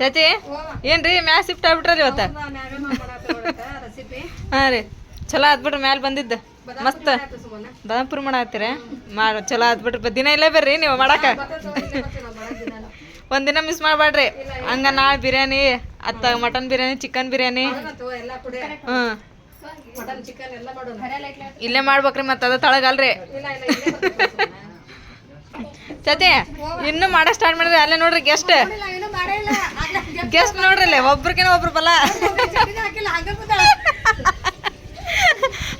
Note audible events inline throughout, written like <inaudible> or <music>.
ಚಾಚಿ ಏನ್ರಿ ಮ್ಯಾಲ್ ಶಿಫ್ಟ್ ಆಗ್ಬಿಟ್ರಿ ಇವತ್ತ? ಹಾ ರೀ ಚಲೋ ಆದ್ಬಿಟ್ರಿ ಮ್ಯಾಲ್ ಬಂದಿದ್ದ. ಮಸ್ತ್. ಬಾದಾಪುರ ಮಾಡತ್ತೀರ? ಮಾಡ ಚಲೋ ಆದ್ಬಿಟ್ರಿ ಬ- ದಿನ ಇಲ್ಲೇ ಬರ್ರಿ ನೀವು ಮಾಡಾಕ. ಒಂದಿನ ಮಿಸ್ ಮಾಡಬೇಡ್ರಿ ಹಂಗ ನಾಳೆ ಬಿರಿಯಾನಿ ಅತ್ತ ಮಟನ್ ಬಿರಿಯಾನಿ ಚಿಕನ್ ಬಿರಿಯಾನಿ. ಹ್ಞೂ ಮಾಡೋಣ. ಇಲ್ಲೇ ಮಾಡ್ಬೇಕ್ರಿ ಮತ್ತೆ ಅದ ತಳಗಲ್ರಿ. ಚತಿ ಇನ್ನು ಮಾಡೋ ಸ್ಟಾರ್ಟ್ ಮಾಡಿದ್ರೆ ಅಲ್ಲೇ ನೋಡ್ರಿ ಗೆಸ್ಟ್ ಏನೂ ಮಾಡೇ ಇಲ್ಲ. ಗೆಸ್ಟ್ ನೋಡ್ರಿ ಅಲ್ಲೇ ಒಬ್ರಿಗಿನ ಒಬ್ರು ಬಲ.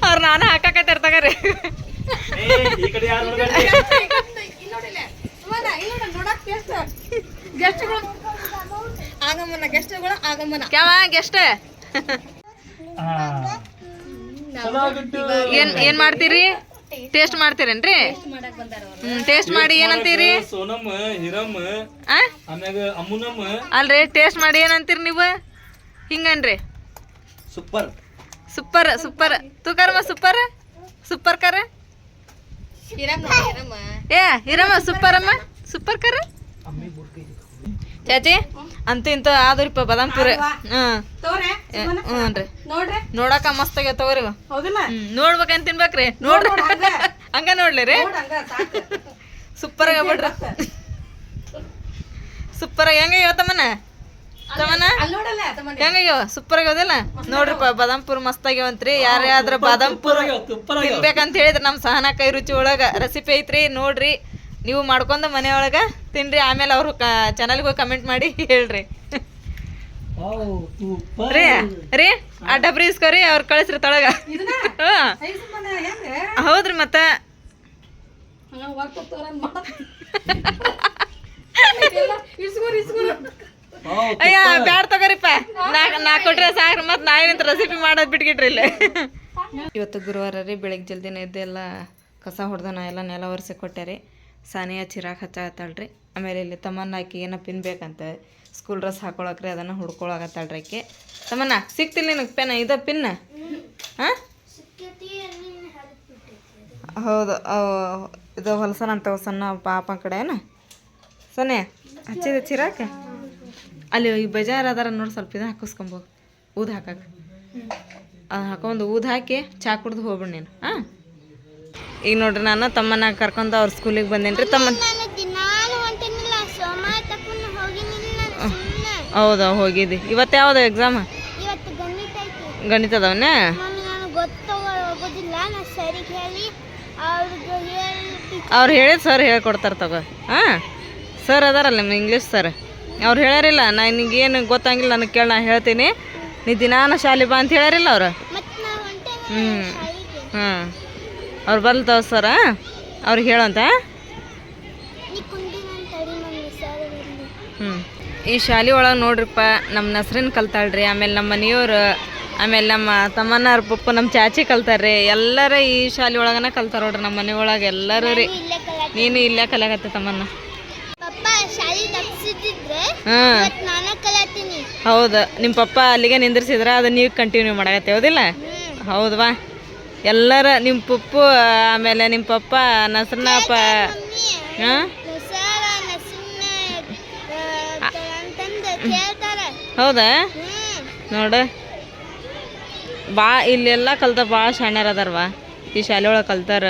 ಅವ್ರ ನಾನು ಹಾಕಾಕತ್ತಾರ ತಗರಿ. ಆಗಮನ ಗೆಸ್ಟ್ಗಳು ಆಗಮನ. ಗೆಸ್ಟ್ ಏನ್ ಏನ್ ಮಾಡ್ತೀರಿ? ಟೇಸ್ಟ್ ಮಾಡ್ತೀರೇನ್ರಿ? ಮಾಡಕ್ ಬಂದಾರ ಅವ್ರು. ಹ್ಮ್ ಟೇಸ್ಟ್ ಮಾಡಿ ಏನಂತೀರಿ? ಸೋನಮ್ ಹಿರಮ್ ಆಮ್ಯಾಗ ಅಮ್ಮುನಮ್ ಅಲ್ರಿ ಟೇಸ್ಟ್ ಮಾಡಿ ಏನಂತೀರಿ ನೀವು? ಹಿಂಗನ್ರಿ. ಸೂಪರ್ ಸೂಪರ್ ಸೂಪರ್ ತೂಕರಮ್ಮ ಸೂಪರ್ ಸೂಪರ್ ಕರ? ಏ ಹಿರಮ್ಮ ಸೂಪರ್ ಅಮ್ಮ? ಸೂಪರ್ ಕರ? ಚಾಚಿ ಅಂತ ಇಂತ ಆದ್ರಿಪ್ಪ ಬಾದಾಮ್ಪುರ. ಹ್ಮ್ ತೋರೆ ಹ್ಞೂನ್ರಿ ನೋಡ್ರಿ. ನೋಡಾಕ ಮಸ್ತ್ ಆಗ್ಯಾವ ತಗೋರಿ ಹ್ಮ್ ನೋಡ್ಬೇಕಂತ ತಿನ್ಬೇಕ್ರಿ. ನೋಡ್ರಿ. ನೋಡ್ ಹಂಗ. ಹಂಗ ನೋಡ್ಲಿ ರೀ. ಹಂಗ ಸೂಪರ್ ಆಗ್ಬಿಡ್ರಿ ಸೂಪರ್ ಆಗಿ ಹೆಂಗಾಗ್ಯಾವ ತಮ್ಮನ ತಮ್ಮನ ಹೆಂಗ ಸೂಪರ್ ಆಗ್ಯಾವದಿಲ್ಲ? ನೋಡ್ರಿಪ್ಪ ಬಾದಾಮ್ಪುರ್ ಮಸ್ತ್ ಆಗ್ಯಾವಂತ್ರಿ. ಯಾರ್ಯಾದ್ರ ಬಾದಾಮ್ಪುರ್ ಸೂಪರ್ ತಿನ್ಬೇಕಂತ ಹೇಳಿದ್ರೆ ನಮ್ಮ ಸಹನಾ ಕೈ ರುಚಿ ಒಳಗ ರೆಸಿಪಿ ಐತ್ರಿ ನೋಡ್ರಿ. ನೀವು ಮಾಡ್ಕೊಂಡು ಮನೆಯೊಳಗೆ ಒಳಗ ತಿನ್ರಿ ಆಮೇಲೆ ಅವರು ಚಾನಲ್ಗೆ ಹೋಗಿ ಕಮೆಂಟ್ ಮಾಡಿ ಹೇಳ್ರಿ. ಸೂಪರ್ ರೀ ರೀ ಆ ಡಬ್ರಿ ಇಸ್ಕೋರಿ ಅವ್ರು ಕಳಿಸ್ರಿ ತೊಳಗ. ಹೌದ್ರಿ ಮತ್ತ. ಅಯ್ಯ ಬ್ಯಾಡ ತಗೋರಿಪ್ಪ. ನಾ ನಾ ಕೊಟ್ರೆ ಸಾಕ್ರಿ ಮತ್ತೆ ನಾ ಏನಂತ ರೆಸಿಪಿ ಮಾಡೋದು ಬಿಟ್ಗಿಟ್ರಿ ಇಲ್ಲಿ. ಇವತ್ತು ಗುರುವಾರ ರೀ ಬೆಳಗ್ಗೆ ಜಲ್ದಿನ ಎದ್ದೆಲ್ಲ ಕಸ ಹೊಡೆದ ನಾ ಎಲ್ಲ ನೆಲ ಒರೆಸಿ ಕೊಟ್ಟೆ ರೀ. ಸಾನಿಯಾ ಚಿರಾಕ್ ಹಚ್ಚಾಕತ್ತಾಳ್ರಿ ಆಮೇಲೆ ಇಲ್ಲಿ ತಮ್ಮನ್ನ ಆಕೆ ಏನೋ ಪಿನ್ ಬೇಕಂತ ಸ್ಕೂಲ್ ಡ್ರೆಸ್ ಹಾಕೊಳಕ್ರಿ, ಅದನ್ನು ಹುಡ್ಕೊಳಕತ್ತಾಳ್ರಿ ಆಕೆ. ತಮ್ಮನ್ನ ಸಿಕ್ತಿಲ್ಲ ನಿನಗೆ ಪೆನ್, ಇದ ಪಿನ್ ಹಾಂ? ಹೌದು ಇದು ಹೊಲಸನ ಅಂತ ಸಣ್ಣ ಪಾಪ ಕಡೆನ ಸೊನೆ ಹಚ್ಚಿದ ಚಿರಾಕ ಅಲ್ಲಿ ಈ ಬಜಾರ್ ಅದಾರ ನೋಡಿ ಸ್ವಲ್ಪ ಇದು ಹಾಕಿಸ್ಕೊಂಬೋದು ಊದ್ ಹಾಕಕ್ಕೆ ಅದು ಹಾಕೊಂಡು ಊದ್ ಹಾಕಿ ಚಾ ಕುಡ್ದು ಹೋಗ್ಬಿಡಿ ನೀನು. ಹಾಂ? ಈಗ ನೋಡ್ರಿ ನಾನು ತಮ್ಮನ ಕರ್ಕೊಂಡು ಅವ್ರ ಸ್ಕೂಲಿಗೆ ಬಂದೇನಿ ರೀ ತಮ್ಮ ಹೌದಾ ಹೋಗಿದ್ದಿ. ಇವತ್ತು ಯಾವ್ದು ಎಕ್ಸಾಮ್ ಗಣಿತ ಅದಾವನ? ಅವ್ರು ಹೇಳಿದ್ ಸರ್ ಹೇಳ್ಕೊಡ್ತಾರೆ ತಗೋ. ಹಾಂ? ಸರ್ ಅದಾರಲ್ಲ ನಿಮ್ಮ ಇಂಗ್ಲೀಷ್ ಸರ್ ಅವ್ರು ಹೇಳ್ಯಾರಿಲ್ಲ ನನಗೇನು ಗೊತ್ತಾಗಿಲ್ಲ ನನಗೆ ಕೇಳಿ ನಾ ಹೇಳ್ತೀನಿ. ನೀ ದಿನಾನ ಶಾಲೆ ಬಾ ಅಂತ ಹೇಳ್ಯಾರಿಲ್ಲ ಅವ್ರು? ಹ್ಞೂ ಹಾಂ ಅವ್ರು ಬರ್ಲ್ತಾವ ಸರ. ಅವ್ರಿಗೆ ಹೇಳಂತ? ಹ್ಞೂ ಈ ಶಾಲೆ ಒಳಗೆ ನೋಡ್ರಿಪ್ಪ ನಮ್ಮ ನಸ್ರಿನ ಕಲ್ತಾಳ್ರಿ ಆಮೇಲೆ ನಮ್ಮ ಮನೆಯವ್ರು ಆಮೇಲೆ ನಮ್ಮ ತಮ್ಮನಾರ ಪಪ್ಪ ನಮ್ಮ ಚಾಚಿ ಕಲ್ತಾರ್ರಿ ಎಲ್ಲರ ಈ ಶಾಲೆ ಒಳಗನ ಕಲ್ತಾರ ನೋಡ್ರಿ ನಮ್ಮ ಮನೆ ಒಳಗೆ ಎಲ್ಲರೂ ರೀ. ನೀನು ಇಲ್ಲೇ ಕಲಿಯಾಕತ್ತೆ ತಮ್ಮನ್ನ. ಹೌದು ನಿಮ್ಮ ಪಪ್ಪ ಅಲ್ಲಿಗೆ ನಿಂದ್ರಿಸಿದ್ರೆ ಅದು ನೀವು ಕಂಟಿನ್ಯೂ ಮಾಡಕತ್ತೆ ಹೌದಿಲ್ಲ? ಹೌದವಾ ಎಲ್ಲರ ನಿಮ್ಮ ಪಪ್ಪು ಆಮೇಲೆ ನಿಮ್ಮ ಪಪ್ಪ ನಸ್ರನಪ್ಪ ಹಾಂ ಹೌದಾ? ನೋಡ. ಬಾ ಇಲ್ಲೆಲ್ಲ ಕಲ್ತ ಭಾಳ ಶಾಣ್ಯರ ಅದಾರವಾ ಈ ಶಾಲೆ ಒಳಗೆ ಕಲ್ತಾರ.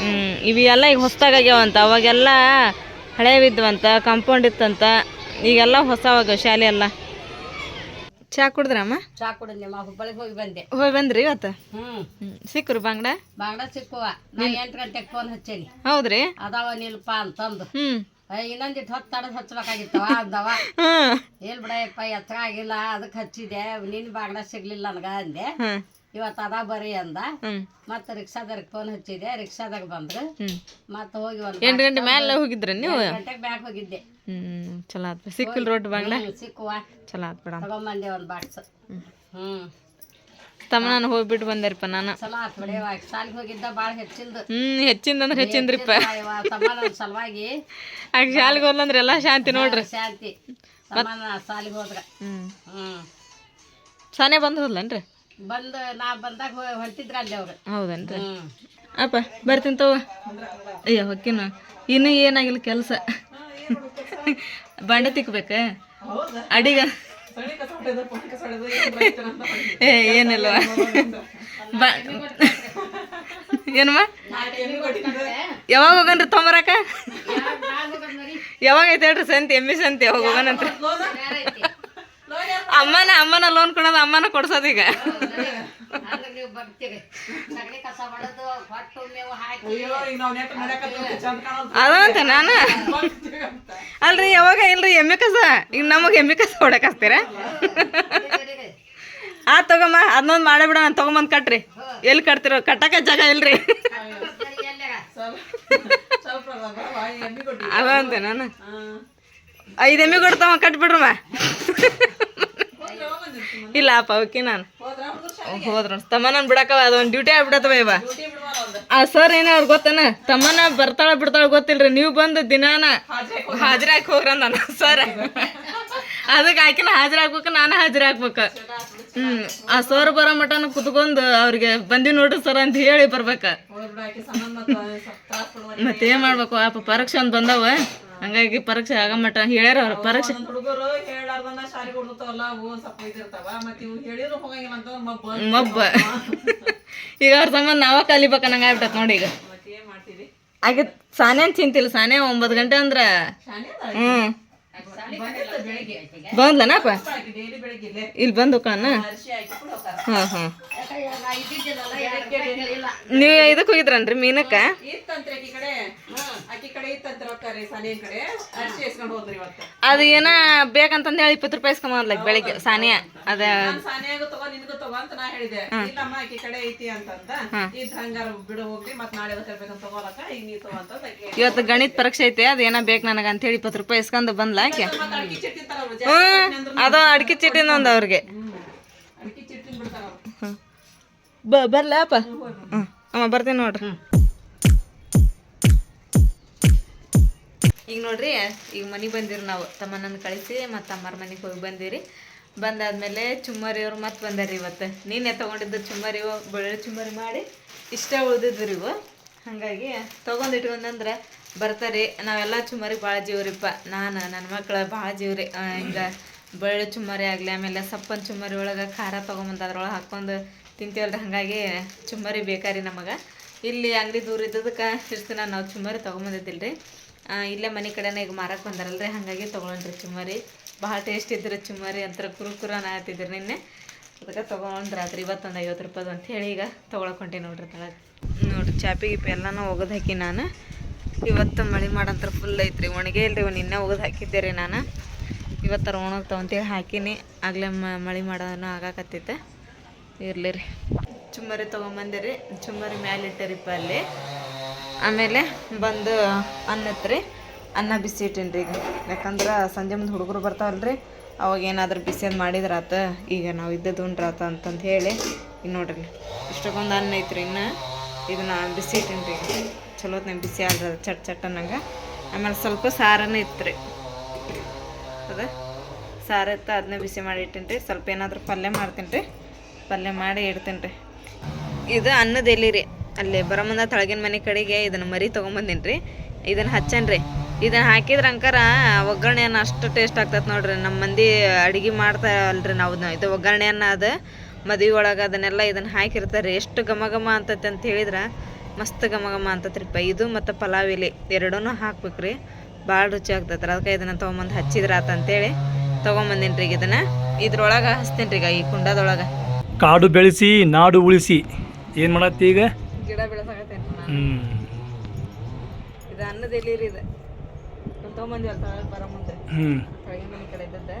ಹ್ಞೂ ಇವೆಲ್ಲ ಈಗ ಹೊಸ್ದಾಗ ಆಗ್ಯಾವಂತ. ಅವಾಗೆಲ್ಲ ಹಳೇವಿದ್ವಂತ ಕಾಂಪೌಂಡ್ ಇತ್ತಂತ. ಈಗೆಲ್ಲ ಹೊಸವಾಗ ಶಾಲೆ ಎಲ್ಲ. ಚಾ ಕುಡಿದ್ರಮ್ಮ? ಚಾ ಕುಡಿದ್ನಿ ಮಾ ಹುಬ್ಬಳ್ಳಿಗೆ ಹೋಗಿ ಬಂದೆ. ಹೋಗಿ ಬಂದ್ರಿ ಇವತ್ತು? ಹ್ಮ್. ಸಿಕ್ಕರು ಬಾಂಗ್ಡ? ಬಾಂಗ್ಡ ಸಿಕ್ಕುವ. ನಾ ಎಂಟು ಗಂಟೆಗೆ ಫೋನ್ ಹಚ್ಚೇನಿ. ಹೌದ್ರಿ? ಅದಾವ ನಿಲ್ಪ ಅಂತಂದು. ಹ್ಞೂ ಇನ್ನೊಂದಿಟ್ಟು ಹೊತ್ತು ತಡದ್ ಹಚ್ಬೇಕಾಗಿತ್ತವ ಅಂದವ. ಏನ್ ಬಿಡಯಪ್ಪ ಎತ್ತರ ಆಗಿಲ್ಲ ಅದಕ್ಕೆ ಹಚ್ಚಿದೆ. ನಿನ್ ಬಾಂಗ್ಡ ಸಿಗ್ಲಿಲ್ಲ ನನಗ ಅಂದೆ. ಇವತ್ತು ಅದ ಬರ್ರಿ ಅಂದ. ಮತ್ತ ರಿಕ್ಷಾದವ್ರಿಗೆ ಫೋನ್ ಹಚ್ಚಿದೆ. ರಿಕ್ಷಾದಾಗ ಬಂದ್ರು. ಮತ್ತೆ ಹೋಗಿ ಒಂದು ಎಂಟು ಗಂಟೆ ಮೇಲೆ ಹೋಗಿದ್ರಿ ನೀವು? ಗಂಟೆಗೆ ಬ್ಯಾಗ್ ಹೋಗಿದ್ದೆ. ಹ್ಞೂ ಚಲೋ ಆತ್ ಸಿಕ್ಕಿಲ್ ರೋಡ್ ಬಾಂಗ್ಡ ಹ್ಮ್, ಸಿಕ್ಕುವ ಚಲೋ ಆತ್ ಬಿಡ ತಗೊಂಬಂದೆ ಒಂದು ಬಾಕ್ಸ್. ಹ್ಮ್. ತಮ್ಮ ನಾನು ಹೋಗ್ಬಿಟ್ಟು ಬಂದೇರಿಪ್ಪ ನಾನು. ಚಲೋ ಆತ್ ಬಿಡಿಯವ ಸಾಲಿಗೆ ಹೋಗಿದ್ದ ಭಾಳ ಹೆಚ್ಚಿಂದು ಹ್ಞೂ ಹೆಚ್ಚಿಂದ ಅಂದ್ರೆ ಹೆಚ್ಚಿಂದ್ರಿಪ್ಪ ನನ್ನ ಸಲುವಾಗಿ. ಆಗ ಶಾಲೆಗೆ ಹೋದ್ಲಂದ್ರೆ ಎಲ್ಲ ಶಾಂತಿ ನೋಡ್ರಿ. ಶಾಂತಿ. ತಮ್ಮನ ಸಾಲಿಗೆ ಹೋದ್ರ. ಹ್ಞೂ ಹ್ಮ್. ಸಾನೇ ಬಂದು ಹೋದ್ಲನ್ರಿ ಬಂದು ನಾ ಬಂದಾಗ ಹೊಂಟಿದ್ರ ಅಲ್ಲಿ ಅವ್ರು. ಹೌದನ್ರಿ. ಅಪ್ಪ ಬರ್ತೀನಿ ತಗೋ. ಅಯ್ಯೋ ಹೊಕ್ಕಿನ. ಇನ್ನೂ ಏನಾಗಿಲ್ಲ ಕೆಲಸ. <laughs> ಬಂಡೆ ತಿಕ್ಬೇಕ. ಅಡಿಗ. ಏ ಏನಿಲ್ಲ ಏನಮ್ಮ. ಯಾವಾಗ ಹೋಗನ್ರಿ ತೊಂಬರಾಕ ಯಾವಾಗ ಐತೆ ಹೇಳ್ರಿ ಸಂತಿ ಎಮ್ಮಿ ಸಂತಿ ಯಾವಾಗ ಹೋಗನಂತ ಅಮ್ಮನ ಅಮ್ಮನ ಲೋನ್ ಕೊಡೋದು ಅಮ್ಮನ ಕೊಡ್ಸೋದು ಈಗ ನಾನ. ಅಲ್ರಿ ಯಾವಾಗ ಇಲ್ರಿ ಎಮ್ಮೆ ಕಸ? ಈಗ ನಮಗೆ ಎಮ್ಮೆ ಕಸ ಹೊಡಕ್ ಹಾಕ್ತೀರ ಆ ತಗೊಮ್ಮ ಅದನ್ನೊಂದು ಮಾಡೇ ಬಿಡ ನಾನು ತಗೊಂಬಂದು ಕಟ್ರಿ. ಎಲ್ಲಿ ಕಟ್ತಿರೋ? ಕಟ್ಟಕ ಜಾಗ ಇಲ್ರಿ. ಸ್ವಲ್ಪ ಸ್ವಲ್ಪ ಅದ, ಬಾ, ಈ ಎಮ್ಮೆ ಕೊಟ್ಟಿದ್ದು. ಅದ ಅಂತ ನಾನು. ಐದು ಎಮ್ಮೆ ಕೊಡ್ತಾವ ಕಟ್ಬಿಡ್ರಮ್ಮ. ಹೋದ್ರೆ ಅಪ್ಪ ಓಕೆ ನಾನು. ಹೋದ್ರ ತಮ್ಮ ನಾನು ಬಿಡಕವ ಅದೊಂದು ಡ್ಯೂಟಿ ಆಗ್ಬಿಡತ್ತವ ಇವ. ಆ ಸರ್ ಏನೋ ಅವ್ರು ಗೊತ್ತನ? ತಮ್ಮನ ಬರ್ತಾಳ ಬಿಡ್ತಾಳ ಗೊತ್ತಿಲ್ರಿ, ನೀವು ಬಂದು ದಿನಾನ ಹಾಜರಿ ಹಾಜರಾಕ್ ಹೋಗ್ರ ನಾನು ಸರ್ ಅದಕ್ಕೆ ಆಕಿನ ಹಾಜರಾಗ್ಬೇಕು ನಾನು ಹಾಜರಾಗ್ಬೇಕು ಹ್ಮ್, ಆ ಸರ್ ಬರೋ ಮಟನ ಕುತ್ಕೊಂಡು ಅವ್ರಿಗೆ ಬಂದಿ ನೋಡ್ರಿ ಸರ್ ಅಂತ ಹೇಳಿ ಬರ್ಬೇಕ. ಮತ್ತೇನು ಮಾಡ್ಬೇಕು ಅಪ್ಪ ಪರೀಕ್ಷೆ ಒಂದು ಬಂದವ. ಹಂಗಾಗಿ ಪರೀಕ್ಷೆ ಆಗ ಮಟ ಹೇಳ್ಯಾರ ಅವ್ರ, ಪರೀಕ್ಷೆ. ಒಂದೊಂದ್ ಹುಡುಗರು ಹೇಳಾರ್ದನ್ನ ಶಾಲೆಗೆ ಹುಡುಗ್ತಾವಲ್ಲ ಅವು ಸ್ವಲ್ಪ ಇದಿರ್ತಾವ. ಮತ್ತೆ ಇವು ಹೇಳಿದ್ರು ಹೋಗಂಗಿಲ್ಲ ಅಂತ ಮಬ್ಬ ಮಬ್ಬ. <laughs> ಈಗ ಅವ್ರ ಸಂಬಂಧ ನಾವ ಕಲಿಬೇಕ ನಂಗೆ ಆಗ್ಬಿಟ್ಟತ್ ನೋಡಿ ಈಗ. ಮತ್ತೆ ಏನ್ ಮಾಡ್ತೀರಿ? ಆಗ ಸಾನೇನ್ ಚಿಂತಿಲ್ಲ ಸಾನೆ ಒಂಬತ್ತು ಗಂಟೆ ಅಂದ್ರ. ಹ್ಮ್. ಬಂದ್ಲನಪ್ಪ ಇಲ್ಲೇ ಬಂದು ಹ್ಮ್ ಹಾ ಹಾ. ನೀವು ಇದಕ್ಕೆ ಹೋಗಿದ್ರನ್ರಿ ಮೀನಕ್ಕ? ಅದ ಏನ ಬೇಕಂತಂದ ಹೇಳಿ ಇಪ್ಪತ್ತು ರೂಪಾಯಿ ಇಸ್ಕೊಂಬಂದ್ಲ ಬೆಳಿಗ್ಗೆ, ಸಾನಿಯಾ. ಅದ ಸಾನಿಯಾಗ ತಗೋ ನಿನ್ಗೂ ತಗೋ ಅಂತ ನಾ ಹೇಳಿದೆ ಇಲ್ಲಮ್ಮ ಆಕಿ ಕಡೆ ಐತಿ ಅಂತಂದ ಇದ್ ಹಂಗಾರ ಬಿಡು ಹೋಗ್ಲಿ ಮತ್ ನಾಳೆ ಬೇಕಂತ ತಗೋಲಕ್ಕ ಈಗ ನೀ ತಗೋ ಅಂತ ಇವತ್ತು ಗಣಿತ ಪರೀಕ್ಷೆ ಐತೆ, ಅದ ಏನ ಬೇಕು ನನಗೆ ಅಂತ ಹೇಳಿ ಇಪ್ಪತ್ತು ರೂಪಾಯಿ ಇಸ್ಕೊಂಡು ಬಂದ್ಲ ಆಕೆ. ಹ್ಮ್, ಅದು ಅಡಿಕೆ ಚೀಟಿನ ಒಂದು ಅವ್ರಿಗೆ. ಬ ಬರ್ಲಪ್ಪ ಹ್ಞೂ ಅಮ್ಮ ಬರ್ತೀನಿ ನೋಡ್ರಿ. ಈಗ ನೋಡ್ರಿ ಈಗ ಮನೆಗೆ ಬಂದಿರಿ ನಾವು. ತಮ್ಮನನ್ನು ಕಳಿಸಿ ಮತ್ತು ಅಮ್ಮರ ಮನೆಗೆ ಹೋಗಿ ಬಂದಿರಿ ಬಂದಾದ್ಮೇಲೆ ಚುಮ್ಮರಿ ಅವ್ರು ಮತ್ತೆ ಬಂದಾರಿ ಇವತ್ತು. ನೀನೇ ತೊಗೊಂಡಿದ್ದು ಚುಮ್ಮರಿ ಬೆಳ್ಳುಳ್ಳಿ ಚುಮ್ಮರಿ ಮಾಡಿ ಇಷ್ಟ ಉಳ್ದಿದ್ವು ರೀ ಇವು. ಹಾಗಾಗಿ ತೊಗೊಂಡು ಇಟ್ಕೊಂಡಂದ್ರೆ ಬರ್ತಾರೆ. ನಾವೆಲ್ಲ ಚುಮ್ಮರಿ ಭಾಳ ಜೀವ್ರಿಪ್ಪ. ನಾನು ನನ್ನ ಮಕ್ಳ ಭಾಳ ಜೀವ್ರಿ. ಹಿಂಗೆ ಬೆಳ್ಳುಳ್ಳಿ ಚುಮ್ಮರಿ ಆಗಲಿ ಆಮೇಲೆ ಸಪ್ಪನ್ ಚುಮ್ಮರಿ ಒಳಗೆ ಖಾರ ತೊಗೊಂಬಂದು ಅದ್ರೊಳಗೆ ಹಾಕ್ಕೊಂಡು ತಿಂತೀವಲ್ರಿ, ಹಾಗಾಗಿ ಚುಮ್ಮರಿ ಬೇಕಾರಿ ನಮಗೆ. ಇಲ್ಲಿ ಅಂಗಡಿ ದೂರ ಇದ್ದದಕ್ಕೆ ಇರ್ತೀನ ನಾವು ಚುಮ್ಮರಿ ತೊಗೊಂಬಂದಿದ್ದಿಲ್ಲ ರೀ ಇಲ್ಲೇ ಮನೆ ಕಡೆನೇ ಈಗ ಮಾರಕ್ಕೆ ಬಂದಾರಲ್ರಿ, ಹಾಗಾಗಿ ತೊಗೊಂಡ್ರಿ ಚುಮ್ಮರಿ. ಭಾಳ ಟೇಸ್ಟ್ ಇದ್ರಿ ಚುಮ್ಮರಿ ಅಂತರ ಕುರುಕುರ ಅನ್ನತ್ತಿದ್ರಿ ನಿನ್ನೆ. ಅದಕ್ಕೆ ತೊಗೊಂಡ್ರಿ ರಾತ್ರಿ ಇವತ್ತೊಂದು ಐವತ್ತು ರೂಪಾಯಿ ಅಂತ ಹೇಳಿ ಈಗ ತೊಗೊಳಕೊಂಡೆ ನೋಡ್ರಿ ತಳಗೆ. ನೋಡ್ರಿ, ಚಾಪಿ ಗಿಪಿ ಎಲ್ಲನೂ ಒಗದು ಹಾಕಿ ನಾನು. ಇವತ್ತು ಮಳೆ ಮಾಡಂತ್ರ ಫುಲ್ ಐತ್ರಿ, ಒಣಗೆ ಇಲ್ರಿ ನಿನ್ನೆ ಒಗದು ಹಾಕಿದ್ದೆ ರೀ ನಾನು ಇವತ್ತರ ಒಣಗ್ತಾವಂತೇಳಿ ಹಾಕಿನಿ. ಆಗಲೇ ಮಳೆ ಮಾಡೋದನ್ನು ಆಗಾಕತ್ತೈತೆ ಇರಲಿ ರೀ. ಚುಮ್ಮರಿ ತೊಗೊಂಬಂದಿರಿ. ಚುಮ್ಮರಿ ಮ್ಯಾಲೆ ಇಟ್ಟರಿಪ್ಪ ಅಲ್ಲಿ. ಆಮೇಲೆ? ಬಂದು ಅನ್ನತ್ ರೀ ಅನ್ನ ಬಿಸಿ ಇಟ್ಟೀನಿ ಈಗ. ಯಾಕಂದ್ರೆ ಸಂಜೆ ಮುಂದೆ ಹುಡುಗರು ಬರ್ತಾವಲ್ರಿ. ಅವಾಗ ಏನಾದರೂ ಮಾಡಿದ್ರೆ ಮಾಡಿದ್ರಾತ. ಈಗ ನಾವು ಇದ್ದದ್ದು ಉಂಡ್ರಾತ ಅಂತಂದು ಹೇಳಿ. ಈಗ ನೋಡ್ರಿ. ಇಷ್ಟಕ್ಕೊಂದು ಅನ್ನ ಐತ್ರಿ ಇನ್ನು. ಇದನ್ನ ಬಿಸಿ ಇಟ್ಟೀನಿ ರೀ ಈಗ. ಚಲೋ ಹೊತ್ನಾಗ ಬಿಸಿ ಆದ್ರೆ ಚಟ್ ಚಟ್ ಅನ್ನಂಗೆ. ಆಮೇಲೆ ಸ್ವಲ್ಪ ಸಾರನೇ ಇತ್ತು ರೀ ಅದ? ಸಾರು ಇತ್ತು ಅದನ್ನ ಬಿಸಿ ಮಾಡಿ ಇಟ್ಟೀನಿ ರೀ ಸ್ವಲ್ಪ ಏನಾದರೂ ಪಲ್ಯ ಮಾಡ್ತೀನಿ ರೀ ಪಲ್ಯ ಮಾಡಿ ಇಡ್ತೀನಿ ರೀ. ಇದು ಅನ್ನದ ಎಲೆ ರೀ. ಅಲ್ಲಿ ಬರೋ ಮುಂದೆ ತಳಗಿನ ಮನೆ ಕಡೆಗೆ ಇದನ್ನು ಮರಿ ತೊಗೊಂಬಂದಿನಿ ರೀ. ಇದನ್ನು ಹಚ್ಚನ್ ರೀ. ಇದನ್ನು ಹಾಕಿದ್ರೆ ಅಂಕಾರ ಒಗ್ಗರಣೆ ಅನ್ನ ಅಷ್ಟು ಟೇಸ್ಟ್ ಆಗ್ತದೆ ನೋಡ್ರಿ. ನಮ್ಮ ಮಂದಿ ಅಡುಗೆ ಮಾಡ್ತಾ ಅಲ್ರಿ ನಾವು ಇದು ಒಗ್ಗರಣೆ ಅನ್ನ ಅದು, ಮದುವೆ ಒಳಗೆ ಅದನ್ನೆಲ್ಲ ಇದನ್ನು ಹಾಕಿರ್ತಾರೆ. ಎಷ್ಟು ಘಮ ಘಮ ಅಂತೈತೆ ಅಂತ ಹೇಳಿದ್ರೆ ಮಸ್ತ್ ಘಮ ಘಮ ಅಂತತ್ರಿಪ್ಪ ಇದು ಮತ್ತು ಪಲಾವ್ ಇಲಿ ಎರಡೂ ಹಾಕ್ಬೇಕು ರೀ. ಭಾಳ ರುಚಿ ಆಗ್ತೈತೆ ಅದಕ್ಕೆ ಇದನ್ನು ತೊಗೊಂಬಂದು ಹಚ್ಚಿದ್ರ ಆತ ಅಂತೇಳಿ ತೊಗೊಂಬಂದಿನಿ ರೀ ಇದನ್ನು. ಇದ್ರೊಳಗೆ ಹಚ್ತೀನಿ ರೀ ಈಗ ಈ ಕುಂಡದೊಳಗೆ. ಕಾಡು ಬೆಳೆಸಿ ನಾಡು ಉಳಿಸಿ. ಏನು ಮಾಡತ್ತಿ ಈಗ? ಗಿಡ ಬೆಳೆಸಕತ್ತೆ ನಾನು. ಹ್ಞೂ ಇದು ಅನ್ನದ ಎಲೆ ರೀ ಇದು ತೊಗೊಂಬಂದಿವಲ್ಲ ತಳಗೆ ಬರೋ ಮುಂದೆ. ಹ್ಞೂ ಕೆಳಗಿನ ಮನೆ ಕಡೆ ಇದ್ದದ್ದೆ.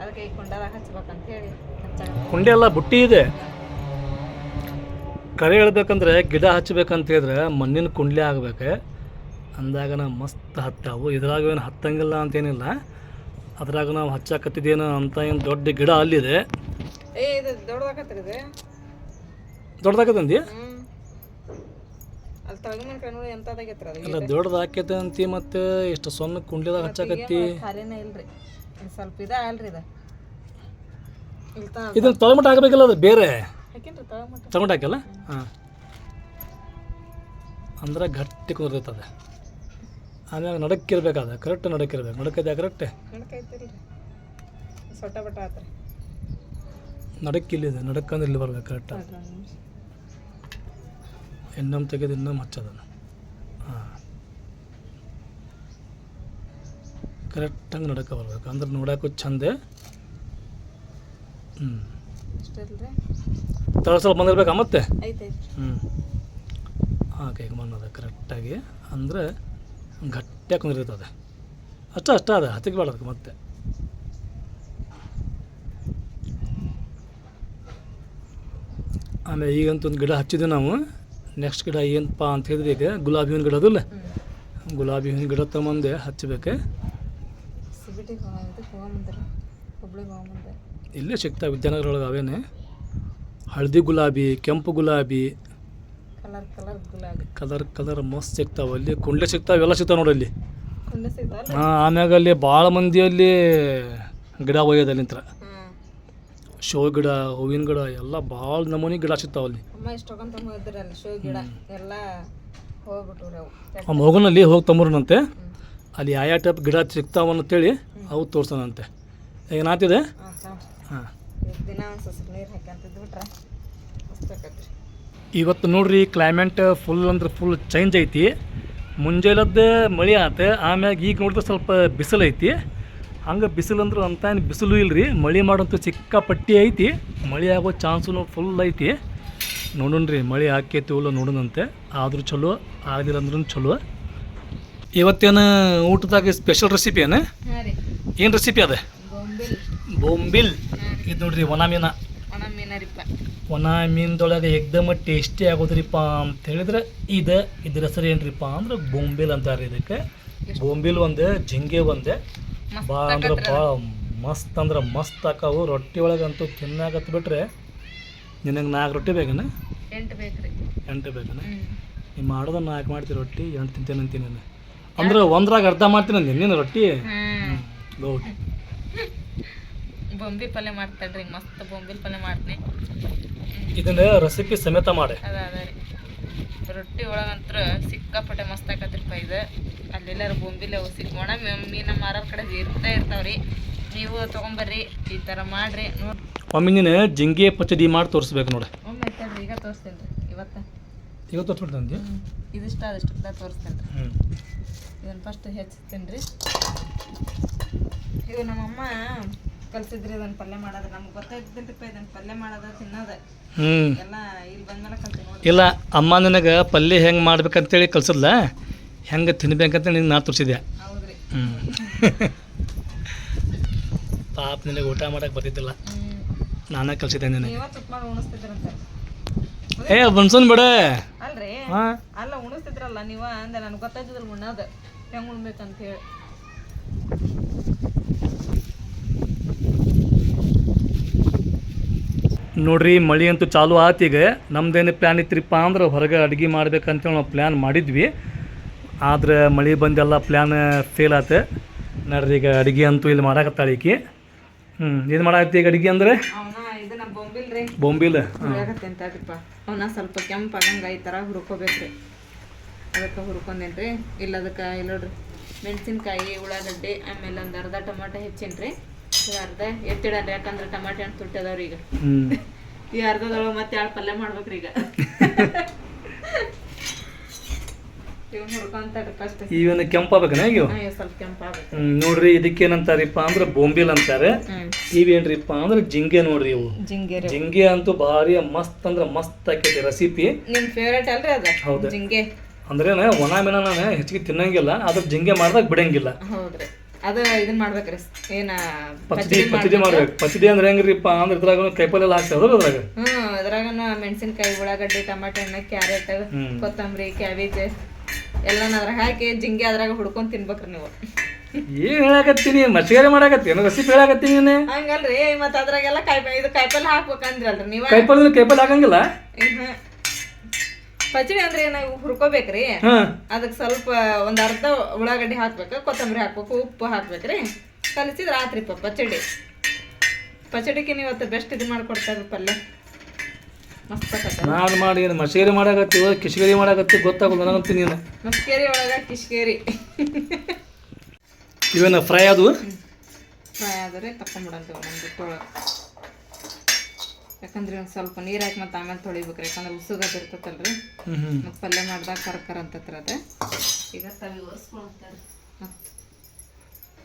ಅದಕ್ಕೆ ಈ ಕುಂಡದಾಗ ಹಚ್ಬೇಕಂತ ಹೇಳಿ ಹಚ್ಚಾಕ ಕುಂಡೆ ಎಲ್ಲ ಬುಟ್ಟಿ ಇದೆ. ಕರೆ ಹೇಳ್ಬೇಕಂದ್ರೆ ಗಿಡ ಹಚ್ಬೇಕಂತ ಹೇಳಿದ್ರೆ ಮಣ್ಣಿನ ಕುಂಡ್ಲೆ ಆಗ್ಬೇಕು. ಅಂದಾಗ ನಾವು ಮಸ್ತ್ ಹತ್ತಾವು. ಇದ್ರಾಗ ಏನು ಹತ್ತಂಗಿಲ್ಲ ಅಂತೇನಿಲ್ಲ ಅದ್ರಾಗ ನಾವು ಹಚ್ಚಾಕತ್ತಿದ್ದೇನೋ ಅಂತ ಏನು ದೊಡ್ಡ ಗಿಡ ಅಲ್ಲಿದೆ. ಏ ಇದು ದೊಡ್ಡದಾಕತ್ರಿ ಇದು. ದೊಡ್ಡದಾಗತ್ತಂದಿ? ಹ್ಞೂ ಅಲ್ಲಿ ತಳಗಿನ ಅದು ದೊಡ್ಡದಾಕೈತೆ ಅಂತಿ ಮತ್ತು ಇಷ್ಟು ಸಣ್ಣ ಕುಂಡ್ಲಿದಾಗ ಹಚ್ಚಾಕತ್ತಿ? ಖಾಲಿನೇ ಇಲ್ರಿ. ಇದು ಸ್ವಲ್ಪ ಇದ ಅಲ್ರಿ ಇದು. ಇಲ್ಲಿ ತ ಇದನ್ನ ತೊಗೊಂಬಿಟ್ಟು ಹಾಕಬೇಕಲ್ಲ ಅದು ಬೇರೆ? ಹಾಕಿನ್ರಿ ತೊಗೊಂಡು ಹಾಕಲ್ಲ? ಹಾಂ. ಅಂದ್ರೆ ಗಟ್ಟಿ ಕುದುರ್ತೈತೆ ಅದು ಆಮೇಲೆ ನಡಕ್ಕಿರ್ಬೇಕು ಅದು ಕರೆಕ್ಟ್ ನಡಕ್ಕಿರ್ಬೇಕು ನಡಕೈತೆ ಕರೆಕ್ಟ್ ನಡ್ಕೈತಿಲ್ರಿ. ಸೊಟ್ಟ ಬಟ್ಟ ಆತ್ರಿ. ನಡಕ್ಕಿಲ್ಲಿದೆ. ನಡಕ್ಕಂದ್ರೆ ಇಲ್ಲಿ ಬರ್ಬೇಕು ಕರೆಕ್ಟ್ ಇನ್ನೊಮ್ಮೆ ತೆಗೆದು ಇನ್ನೊಮ್ಮೆ ಹಚ್ಚೋದನ್ನು ಹಾಂ. ಕರೆಕ್ಟಾಗಿ ನಡಕ ಬರ್ಬೇಕು. ಅಂದ್ರೆ ನೋಡೋಕ್ಕೂ ಚಂದೆ. ಹ್ಞೂ ಸ್ವಲ್ಪ ಬಂದಿರ್ಬೇಕಾ ಮತ್ತೆ? ಹ್ಞೂ ಹಾಂ ಕೈಗೆ ಮಣ್ಣದ ಕರೆಕ್ಟಾಗಿ. ಅಂದರೆ ಗಟ್ಟಿಯಾಗಿ ಕುಂದಿರ್ತದೆ. ಅಷ್ಟೇ ಅಷ್ಟೇ ಅದ. ಹತ್ತಿಗೆ ಬೇಡ ಅದಕ್ಕೆ ಮತ್ತೆ. ಆಮೇಲೆ ಈಗಂತ ಒಂದು ಗಿಡ ಹಚ್ಚಿದ್ವಿ ನಾವು. ನೆಕ್ಸ್ಟ್ ಗಿಡ ಏನಪ್ಪ ಅಂತ ಹೇಳಿದ್ರೆ ಈಗ ಗುಲಾಬಿ ಹೂವಿನ ಗಿಡ ಅದಲ್ಲ. ಗುಲಾಬಿ ಹೂವಿನ ಗಿಡ ತಗೊಂಬಂದೆ ಹಚ್ಚಬೇಕು ಇಲ್ಲೇ ಸಿಗ್ತಾವೆ ವಿದ್ಯಾನಗರೊಳಗೆ ಅವೇನೆ. ಹಳದಿ ಗುಲಾಬಿ ಕೆಂಪು ಗುಲಾಬಿ. ಕಲರ್ ಕಲರ್ ಮಸ್ತ್ ಸಿಗ್ತಾವೆ. ಅಲ್ಲಿ ಕುಂಡ್ಲೆ ಸಿಗ್ತಾವೆ ಎಲ್ಲ ಸಿಗ್ತಾವೆ ನೋಡಿ ಅಲ್ಲಿ. ಹಾಂ ಆಮ್ಯಾಗ ಅಲ್ಲಿ ಭಾಳ ಮಂದಿಯಲ್ಲಿ ಗಿಡ ಒಯ್ಯೋದಲ್ಲಿ ಹ್ಞೂ ಶೋ ಗಿಡ ಹೂವಿನ ಗಿಡ ಎಲ್ಲ ಭಾಳ ನಮೂನಿ ಗಿಡ ಸಿಗ್ತಾವೆ ಅಲ್ಲಿ. ಅಮ್ಮ ಶೋ ಗಿಡ ಎಲ್ಲ ಹೋಗ್ಬಿಟ್ರು ಅವು. ಹೋಗಿ ತಮ್ಮರನಂತೆ. ಅಲ್ಲಿ ಯಾವ ಯಾವ ಟೈಪ್ ಗಿಡ ಸಿಗ್ತಾವ ಅಂತೇಳಿ ಅವು ತೋರ್ಸೋಣಂತೆ. ಏನಾಗ್ತಿದೆ ಹಾಂ. ಸಾಕು ಹಾಂ ದಿನ ಒಂದು ಸ್ವಲ್ಪ ನೀರು ಹಾಕ್ಯಂತಿದ್ದು ಬಿಟ್ರೆ ಮಸ್ತ್ ಇವತ್ತು ನೋಡ್ರಿ ಕ್ಲೈಮೇಟ್ ಫುಲ್ ಅಂದ್ರೆ ಫುಲ್ ಚೇಂಜ್ ಐತಿ. ಮುಂಜಾನೆದ್ದು ಮಳೆ ಆತ ಆಮ್ಯಾಗ ಈಗ ನೋಡಿದ್ರೆ ಸ್ವಲ್ಪ ಬಿಸಿಲು ಐತಿ ಹಂಗೆ ಬಿಸಿಲು ಅಂದ್ರೆ ಅಂತ ಏನು ಬಿಸಿಲು ಇಲ್ರಿ. ಮಳೆ ಮಾಡೋಂಥ ಸಿಕ್ಕಾಪಟ್ಟಿ ಐತಿ. ಮಳೆ ಆಗೋ ಚಾನ್ಸು ಫುಲ್ ಐತಿ. ನೋಡೋಣ್ರಿ ಮಳೆ ಹಾಕೈತಿ ಇಲ್ಲ ನೋಡೋಣಂತೆ ಆದರೂ ಚಲೋ ಆಗಿಲ್ಲ ಅಂದ್ರೂ ಚಲೋ. ಇವತ್ತೇನು ಊಟದಾಗ ಸ್ಪೆಷಲ್ ರೆಸಿಪಿ ಏನು? ಏನು ರೆಸಿಪಿ ಅದ? ಬೊಂಬಿಲ್. ಇದು ನೋಡ್ರಿ ಒಣ ಮೀನ ಒಣ ಮೀನ್ದೊಳಗೆ ಏಕ್ದಮ್ ಟೇಸ್ಟಿ ಆಗೋದ್ರಿಪ್ಪ ಅಂತ ಹೇಳಿದ್ರೆ ಇದು ಇದ್ರ ಹೆಸರು ಏನ್ರಿಪ್ಪ ಅಂದ್ರೆ ಬೊಂಬಿಲ್ ಅಂತಾರೆ ಇದಕ್ಕೆ. ಬೊಂಬಿಲ್ ಒಂದು ಜಿಂಗೆ ಒಂದೆ. ಭಾಳ ಅಂದ್ರೆ ಭಾಳ ಮಸ್ತ್ ಅಂದ್ರೆ ಮಸ್ತ್ ಆಕಾವು. ರೊಟ್ಟಿ ಒಳಗಂತೂ ತಿನ್ನಾಕತ್ ಬಿಟ್ರೆ ನಿನಗೆ ನಾಲ್ಕು ರೊಟ್ಟಿ ಬೇಕನ? ಎಂಟು ಬೇಕ್ರಿ. ಎಂಟು ಬೇಕನ? ನೀ ನೀವು ಮಾಡೋದು ನಾಲ್ಕು ಮಾಡ್ತೀವಿ ರೊಟ್ಟಿ ಎಂಟು ತಿಂತೇನೆ ಅಂತೀನಿ ಅಂದ್ರೆ ಒಂದ್ರಾಗ ಅರ್ಧ ಮಾಡ್ತೀನಿ ಅಂದೆ ನೀನು ರೊಟ್ಟಿ? ಗೌಡ್ ಬೊಂಬಿ ಪಲ್ಯ ಮಾಡ್ತಾಳ್ರಿ ಮಸ್ತ್ ಬೊಂಬಿಲ್ ಪಲ್ಯ ಮಾಡ್ತೀನಿ. ಇದನ್ನ ರೆಸಿಪಿ ಸಮೇತ ಮಾಡಿ. ಅದ ಅದ ರೀ. ರೊಟ್ಟಿ ಒಳಗಂತ್ರ ಸಿಕ್ಕಾಪಟ್ಟೆ ಮಸ್ತ್ ಆಕತ್ರಿಪ್ಪ ಇದು. ಅಲ್ಲೆಲ್ಲರೂ ಬೊಂಬಿಲೆ ಸಿಕ್ಕೋಣ ಮೀನು ಒಣ ಮೀ- ಮೀನ ಮಾರೋ ಕಡೆ ಇರ್ತಾ ಇರ್ತಾವ್ರಿ. ನೀವು ತೊಗೊಂಬರ್ರಿ ಈ ಥರ ಮಾಡ್ರಿ. ನೋಡಿ ಒಮ್ಮೆ ನೀನು ಜಿಂಗೆ ಪಚಡಿ ಮಾಡಿ ತೋರಿಸ್ಬೇಕು ನೋಡಿ. ಒಮ್ಮೆ ತಡ್ರಿ ಈಗ ತೋರಿಸ್ತೇನೆ ರೀ ಇವತ್ತು. ಈಗ ತೋರಿಸ್ಬಿಡ್ತಂದಿ ಹ್ಞೂ ಇದಿಷ್ಟ ಅದಷ್ಟು ತೋರಿಸ್ತೇನೆ ರೀ. ಇದನ್ನು ಫಸ್ಟ್ ಹೆಚ್ಚಿಸ್ತೇನೆ ರೀ. ಇದು ನಮ್ಮಮ್ಮ ಕಲ್ಸಿದ್ರಿ ಇದನ್ನು ಪಲ್ಯ ಮಾಡೋದು. ನಮ್ಗೆ ಗೊತ್ತಾಯ್ತಿದ್ದಿಲ್ಲಪ್ಪ ಇದನ್ನು ಪಲ್ಯ ಮಾಡೋದು ತಿನ್ನೋದು. ಹ್ಞೂ ಎಲ್ಲ ಇಲ್ಲಿ ಬಂದ್ಮೇಲೆ ಕಲ್ತಿ ನೋಡಿ ಇಲ್ಲ ಅಮ್ಮ ನನಗೆ ಪಲ್ಯ ಹೆಂಗೆ ಮಾಡ್ಬೇಕಂತೇಳಿ ಕಲ್ಸದ್ಲ? ಹೆಂಗೆ ತಿನ್ಬೇಕಂತ ನಿನಗೆ ನಾ ತೋರಿಸಿದೆ ಹೌದ್ರಿ. ಹ್ಞೂ <laughs> ಪಾಪ ನಿನಗೆ ಊಟ ಮಾಡಕ್ಕೆ ಬರ್ತಿದ್ದಿಲ್ಲ. ನಾನೇ ಕಲ್ಸಿದ್ದೆ ನಿನಗೆ. ಏ ಬನ್ಸನ್ ಬಿಡ. ಅಲ್ರಿ? ಅಲ್ಲ ಉಣಿಸ್ತಿದ್ರಲ್ಲ ನೀವ? ಅಂದೆ ನನಗೆ ಗೊತ್ತಾಯ್ತದಲ್ಲ ಉಣ್ಣೋದು ಹೆಂಗೆ ಉಣ್ಬೇಕಂತ ಹೇಳಿ. ನೋಡ್ರಿ ಮಳೆ ಅಂತೂ ಚಾಲು ಆತೀಗ ನಮ್ದೇನು ಪ್ಲ್ಯಾನ್ ಇತ್ತಿರಿಪ್ಪ ಅಂದ್ರೆ ಹೊರಗೆ ಅಡುಗೆ ಮಾಡ್ಬೇಕಂತೇಳಿ ನಾವು ಪ್ಲ್ಯಾನ್ ಮಾಡಿದ್ವಿ. ಆದ್ರೆ ಮಳೆ ಬಂದೆಲ್ಲ ಪ್ಲ್ಯಾನ್ ಫೇಲ್ ಆಯ್ತು ನೋಡ್ರಿ ಈಗ ಅಡುಗೆ ಅಂತೂ ಇಲ್ಲಿ ಮಾಡಾಕತ್ತಾಳ ಈಕಿ. ಹ್ಞೂ ಏನು ಮಾಡಾಕತ್ತಿ ಈಗ ಅಡುಗೆ ಅಂದರೆ? ಅವನ ಇದು ನಮ್ಮ ಬೊಂಬಿಲ್ ರೀ. ಬೊಂಬಿಲ್. ಹುರಿಯಾಗತ್ತೆ ಅಂತಪ್ಪ ಅವನ ಸ್ವಲ್ಪ ಕೆಂಪಾಗಂಗೆ ಈ ಥರ ಹುರ್ಕೋಬೇಕ್ರಿ. ಅದಕ್ಕೆ ಹುರ್ಕೊಂಡೇನ್ರಿ ಇಲ್ಲ ಅದಕ್ಕೆ ಇಲ್ಲ ನೋಡ್ರಿ ಮೆಣಸಿನ್ಕಾಯಿ ಉಳ್ಳಾಗಡ್ಡಿ ಆಮೇಲೆ ಒಂದು ಅರ್ಧ ಟೊಮಾಟೊ ಹೆಚ್ಚೇನ್ರಿ ರೀ. ಅರ್ಧ ಎತ್ತಿಡನ್ರಿ ಯಾಕಂದ್ರೆ ಟಮಾಟೆ ಹಣ್ಣು ತುಟ್ಟದವ್ರಿ ಈಗ. ಈ ಅರ್ಧದೊಳಗೆ ಮತ್ತೆ ಎರಡು ಪಲ್ಯ ಮಾಡ್ಬೇಕ್ರಿ ಈಗ. <laughs> ಇವ್ನ ಹುರ್ಕೊಂತಾಡ್ರಿ ಫಸ್ಟ್ ಇವನು ಕೆಂಪಾಗಬೇಕನ ಇವು? ನೋಡ್ರಿ ಇದಕ್ಕೇನಂತಾರಿಪ್ಪ ಅಂದ್ರೆ ಬೊಂಬಿಲ್ ಅಂತಾರೆ. ಇವೇನ್ರಿಪ್ಪ ಅಂದ್ರೆ ಜಿಂಗೆ ನೋಡ್ರಿ ಇವು. ಜಿಂಗೆ ಜಿಂಗೆ ಅಂತೂ ಭಾರಿ ಮಸ್ತ್ ಅಂದ್ರೆ ಮಸ್ತ್ ಆಕೈತಿ ರೆಸಿಪಿ ನಿಮ್ಮ ಫೇವ್ರೇಟ್ ಅಲ್ರಿ ಅದು? ಹೌದು. ಜಿಂಗೆ. ಅಂದ್ರೆ ಒಣ ಮೀನ ನಾನು ಹೆಚ್ಚಿಗೆ ತಿನ್ನಂಗಿಲ್ಲ ಅದ್ರ ಜಿಂಗೆ ಮಾಡ್ದಾಗ ಬಿಡಂಗಿಲ್ಲ. ಅದ ಇದನ್ನ ಮಾಡ್ಬೇಕ್ರಿ. ಏನ ಪಚಡಿ ಪಚಡಿ ಮಾಡ್ಬೇಕು. ಪಚಡಿ ಅಂದ್ರೆ ಹೆಂಗ್ರಿಪ್ಪ ಅಂದ್ರೆ ಇದ್ರಾಗ ಕೈಪಲ್ಲೆ ಎಲ್ಲ ಹಾಕ್ತಾವ್ರ ಅದ್ರಾಗ ಹ್ಮ್ ಅದ್ರಾಗನ ಮೆಣಸಿನ್ಕಾಯಿ ಉಳ್ಳಾಗಡ್ಡಿ ಟಮಾಟೆ ಹಣ್ಣು ಕ್ಯಾರೆಟ್. ಕೊತ್ತಂಬರಿ ಕ್ಯಾಬೇಜ್. ಎಲ್ಲನ ಅದ್ರಾಗ ಹಾಕಿ ಜಿಂಗೆ ಅದ್ರಾಗ ಹುಡ್ಕೊಂಡ್ ತಿನ್ಬೇಕ್ರಿ ನೀವು. ಏನ್ ಹೇಳಾಕತ್ತೀನಿ? ಮಸಿಗಾರಿ ಮಾಡಾಕತ್ತೀನಿ ರೆಸಿಪಿ ಹೇಳಾಕತ್ತೀನಿ ನೀನು. ಹಂಗಲ್ರಿ ಮತ್ತ ಅದ್ರಾಗೆಲ್ಲ ಕಾಯಿ ಇದು ಕಾಯಿಪಲ್ಲೆ ಹಾಕ್ಬೇಕಂದ್ರಲ್ರಿ ನೀವ? ಕೈಪಲ್ಲೆ ಕೈಪಲ್ಲೆ ಹಾಕಂಗಿಲ್ಲ? ಹ್ಮ್. ಪಚಡಿ ಅಂದ್ರೆ ಏನ ಹುರ್ಕೋಬೇಕ್ರಿ? ಹಾ. ಅದಕ್ಕೆ ಸ್ವಲ್ಪ ಒಂದ್ ಅರ್ಧ ಉಳ್ಳಾಗಡ್ಡಿ ಹಾಕ್ಬೇಕು ಕೊತ್ತಂಬರಿ ಹಾಕ್ಬೇಕು ಉಪ್ಪು ಹಾಕ್ಬೇಕ್ರಿ. ಕಲಸಿದ್ರೆ ಆತ್ರಿಪ್ಪ ಪಚಡಿ. ಪಚಡಿಗೆ ನೀವು ಅವತ್ತು ಬೆಸ್ಟ್ ಇದು ಮಾಡ್ಕೊಡ್ತಾರೆ ಪಲ್ಯ. ನಾನು ಮಾಡಿ ಏನು ಮಸೇರಿ ಮಾಡಾಕತ್ತೀವ ಕಿಶ್ಕೇರಿ ಮಾಡಾಕತ್ತಿ ಗೊತ್ತಾಗಲ್ಲ ನನಗಂತೀನಿ ನೀನು. ಮಸ್ಕೇರಿ ಒಳಗ ಕಿಶ್ಕೇರಿ ಇವೇನು ಫ್ರೈ ಅದು? ಫ್ರೈ ಆದರೆ ತಕೊಂಬಿಡಂತೀವಿ ಒಂದು ತೊಳಗೆ ಯಾಕಂದ್ರೆ ಒಂದು ಸ್ವಲ್ಪ ನೀರು ಹಾಕಿ ಮತ್ತೆ ಆಮೇಲೆ ತೊಳಿಬೇಕ್ರಿ ಯಾಕಂದ್ರೆ ಉಸುಗದು ಇರ್ತೈತಲ್ರಿ. ಮತ್ತೆ ಹ್ಞೂ ಮತ್ತು ಪಲ್ಯ ಮಾಡ್ದಾಗ ಕರ್ಕರ್ ಅಂತ ಅಂತತ್ರ ಅದೇ. ಈಗ ತವಿ ಒರೆಸ್ಕೊಳ್ತಾರೆ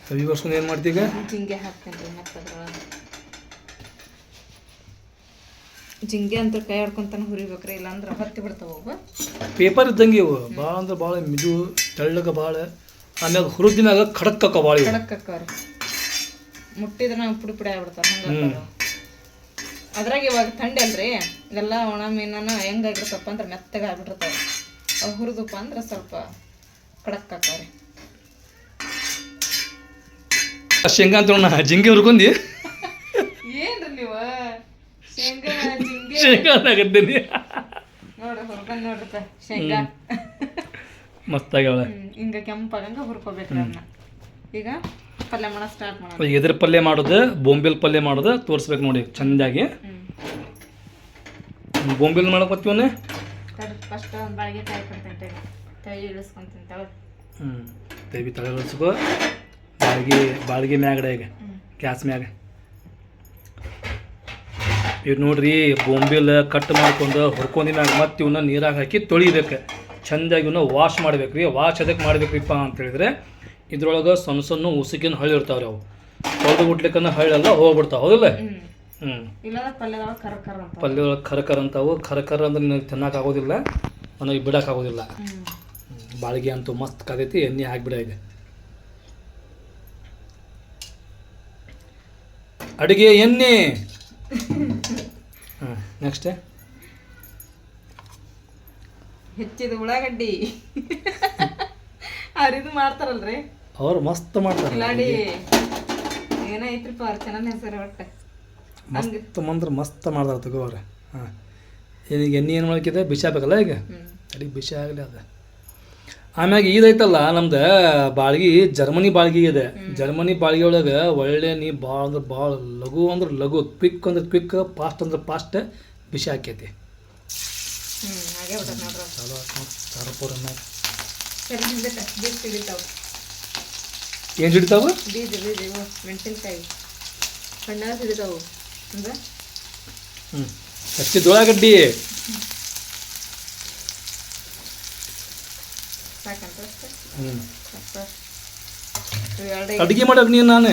ತವಿ ಒರೆಸ್ಕೊಂಡು ಏನು ಮಾಡ್ತೀಗ ಹಿಂಗೆ ಹಾಕ್ತೇನೆ ರೀ ಮತ್ತು ಅದ್ರೊಳಗೆ. ಜಿಂಗೆ ಅಂತ ಕೈ ಆಡ್ಕೊಂತಾನೆ ಹುರಿಬೇಕ್ರಿ ಇಲ್ಲಾಂದ್ರೆ ಹತ್ತಿ ಬಿಡ್ತಾವೆ ಅವು. ಪೇಪರ್ ಇದ್ದಂಗೆ ಇವು. ಭಾಳ ಅಂದ್ರೆ ಭಾಳ ಮಿದು ತೆಳ್ಳಗೆ ಭಾಳ. ಆಮ್ಯಾಗ ಹುರಿದಿನಾಗ ಮ್ಯಾಗ ಖಡಕ್ ಅಕ್ಕ ಭಾಳ ಇವು. ಮುಟ್ಟಿದ್ರೆ ನಾವು ಪುಡಿ ಪುಡಿ ಆಗ್ಬಿಡ್ತಾವ ಹಂಗೆ ಅದ್ರಾಗ ಇವಾಗ ಥಂಡಿ ಅಲ್ರಿ ಇದೆಲ್ಲ ಒಣ ಮೀನನ ಹೆಂಗಾಗಿರ್ತಪ್ಪ ಅಂದ್ರೆ ಮೆತ್ತಗೆ ಆಗ್ಬಿಟ್ಟಿರ್ತಾವೆ. ಅವು ಹುರಿದಪ್ಪ ಅಂದ್ರೆ ಸ್ವಲ್ಪ ಕಡಕ್ ಆಕಾವ್ರಿ ಶೇಂಗಾ ಅಂತ ಜಿಂಗೆ ಹುರ್ಕೊಂಡಿ. ಏನ್ರಿ ನೀವು? ಶೇಂಗಾ ಜಿಂಗೆ ಶೇಂಗಾ ಆಗತ್ತೀನಿ ನೋಡ್ರಿ ಹುರ್ಕೊಂಡ್ ನೋಡ್ರಿಪ್ಪ ಶೇಂಗಾ. ಮಸ್ತಾಗ್ಯಾವ ಹಿಂಗ ಕೆಂಪಾಗಂಗ ಹುರ್ಕೋಬೇಕು ಅದನ್ನ ಈಗ ಪಲ್ಯ ಮಾಡೋ ಸ್ಟಾರ್ಟ್ ಮಾಡೋಣ. ಎದ್ರ ಪಲ್ಯ ಮಾಡೋದು ಬೊಂಬಿಲ್ ಪಲ್ಯ ಮಾಡೋದು ತೋರಿಸ್ಬೇಕು ನೋಡಿ ಚಂದಾಗಿ. ಬೊಂಬಿಲ್ ಮಾಡಕ್ ಬರ್ತೀವನ್ನ ಫಸ್ಟ್ ಒಂದು ಬಾಳಿಗೆ ತಾಯಿ ಕೊಡ್ತೇನೆ ಕೈ ಇಳಿಸ್ಕೊಂತೀನಿ ತಳಗ್ ಹ್ಞೂ ತೇವಿ ತಲೆ ಇಳಿಸ್ಕೊ. ಬಾಳ್ಗಿ ಬಾಳ್ಗಿ ಮ್ಯಾಗಡೆ ಈಗ. ಗ್ಯಾಸ್ ಮ್ಯಾಗ. ಇವ್ ನೋಡ್ರಿ ಬೊಂಬಿಲ್ ಕಟ್ ಮಾಡ್ಕೊಂಡು ಹುರ್ಕೊಂಡಿನಾಗ ಮತ್ತೆ ಇವನ್ನ ನೀರಾಗ ಹಾಕಿ ತೊಳಿಬೇಕು. ಚಂದಾಗಿ ಇವನ್ನ ವಾಶ್ ಮಾಡ್ಬೇಕು ರೀ ವಾಶ್ ಅದಕ್ಕೆ ಮಾಡ್ಬೇಕ್ರಿಪ್ಪ ಅಂತ ಹೇಳಿದ್ರೆ ಇದ್ರೊಳಗೆ ಸಣ್ಣ ಸಣ್ಣ ಉಸುಕಿನ ಹಳ್ಳಿ ಇರ್ತಾವ್ರಿ ಅವು. ತೊಳೆದು ಹುಟ್ಲಿಕ್ಕನ್ನ ಹಳ್ಳೆಲ್ಲ ಹೋಗ್ಬಿಡ್ತಾವ ಹೌದಿಲ್ಲ? ಹ್ಞೂ ಪಲ್ಯದೊಳಗೆ ಕರ್ ಕರ್ ಖರ ಖರ ಅಂತಾವು. ಖರ ಖರ ಅಂದ್ರೆ ನಿನಗೆ ತಿನ್ನಕ್ಕೆ ಆಗೋದಿಲ್ಲ ನನಗೆ ಬಿಡಕ್ಕೆ ಆಗೋದಿಲ್ಲ. ಹ್ಮ್. ಹ್ಮ್. ಬಾಳಿಗೆ ಅಂತೂ ಮಸ್ತ್ ಕಾದೈತಿ ಎಣ್ಣೆ ಹಾಕ್ಬಿಡ ಇದೆ ಅಡುಗೆ ಎಣ್ಣೆ. ಹಾಂ ನೆಕ್ಸ್ಟ್ ಹೆಚ್ಚಿದ ಉಳ್ಳಾಗಡ್ಡಿ. ಅವ್ರಿದು ಮಾಡ್ತಾರಲ್ರಿ? ಅವ್ರು ಮಸ್ತ್ ಮಾಡ್ತಾರೆ ಇಲ್ಲಾಡಿ ಏನೋ ಐತ್ರಿಪ್ಪ ಅವ್ರ ಚೆನ್ನಾಗಿ ಹೆಸರು ಒಟ್ಟೆ. ಮಸ್ತ್ ಮಂದ್ರ ಮಸ್ತ್ ಮಾಡ್ತಾರೆ ತಗೋ ಅವ್ರೆ. ಹಾಂ. ಈಗ ಎಣ್ಣೆ ಏನು ಮಾಡ್ಕಿದೆ ಬಿಸಿ ಆಗ್ಬೇಕಲ್ಲ ಈಗ? ಅಡಿಗೆ ಬಿಸಿ ಆಗಲಿ ಅದು. ಆಮ್ಯಾಗ ಇದೈತಲ್ಲ ನಮ್ದು ಬಾಳ್ಗಿ ಜರ್ಮನಿ ಬಾಳ್ಗಿ ಇದೆ. ಜರ್ಮನಿ ಬಾಳ್ಗಿ ಒಳಗೆ ಒಳ್ಳೆ ನೀ ಭಾಳ ಅಂದ್ರೆ ಭಾಳ ಲಘು ಅಂದ್ರೆ ಲಘು ಕ್ವಿಕ್ ಅಂದ್ರೆ ಕ್ವಿಕ್ ಫಾಸ್ಟ್ ಅಂದ್ರೆ ಫಾಸ್ಟ್ ಬಿಸಿ ಹಾಕೈತಿ ಹ್ಮ್ ಹಾಗೆ ಅಷ್ಟೇ ನೋಡ್ರಿ ಚಲೋ ಖಾರಪುರನ್ನ ಸರಿ ಹಿಂದೆ ಬೀಜ ಹಿಡಿತಾವ ಏನು ಹಿಡಿತಾವು ಬೀಜ ಬೀಜ ಇವು ಮೆಣಸಿನ್ಕಾಯಿ ಕಣ್ಣಾಗ ಹಿಡಿತಾವು ಅಂದ್ರೆ ಹ್ಞೂ ಹಚ್ಚಿದ ಉಳ್ಳಾಗಡ್ಡಿ ಸಾಕಂತ ಅಷ್ಟೇ ಹ್ಞೂ ಸಾಕು. ಇವು ಎರಡೇ ಅಡುಗೆ ಮಾಡೋಕೆ ನೀನು ನಾನು?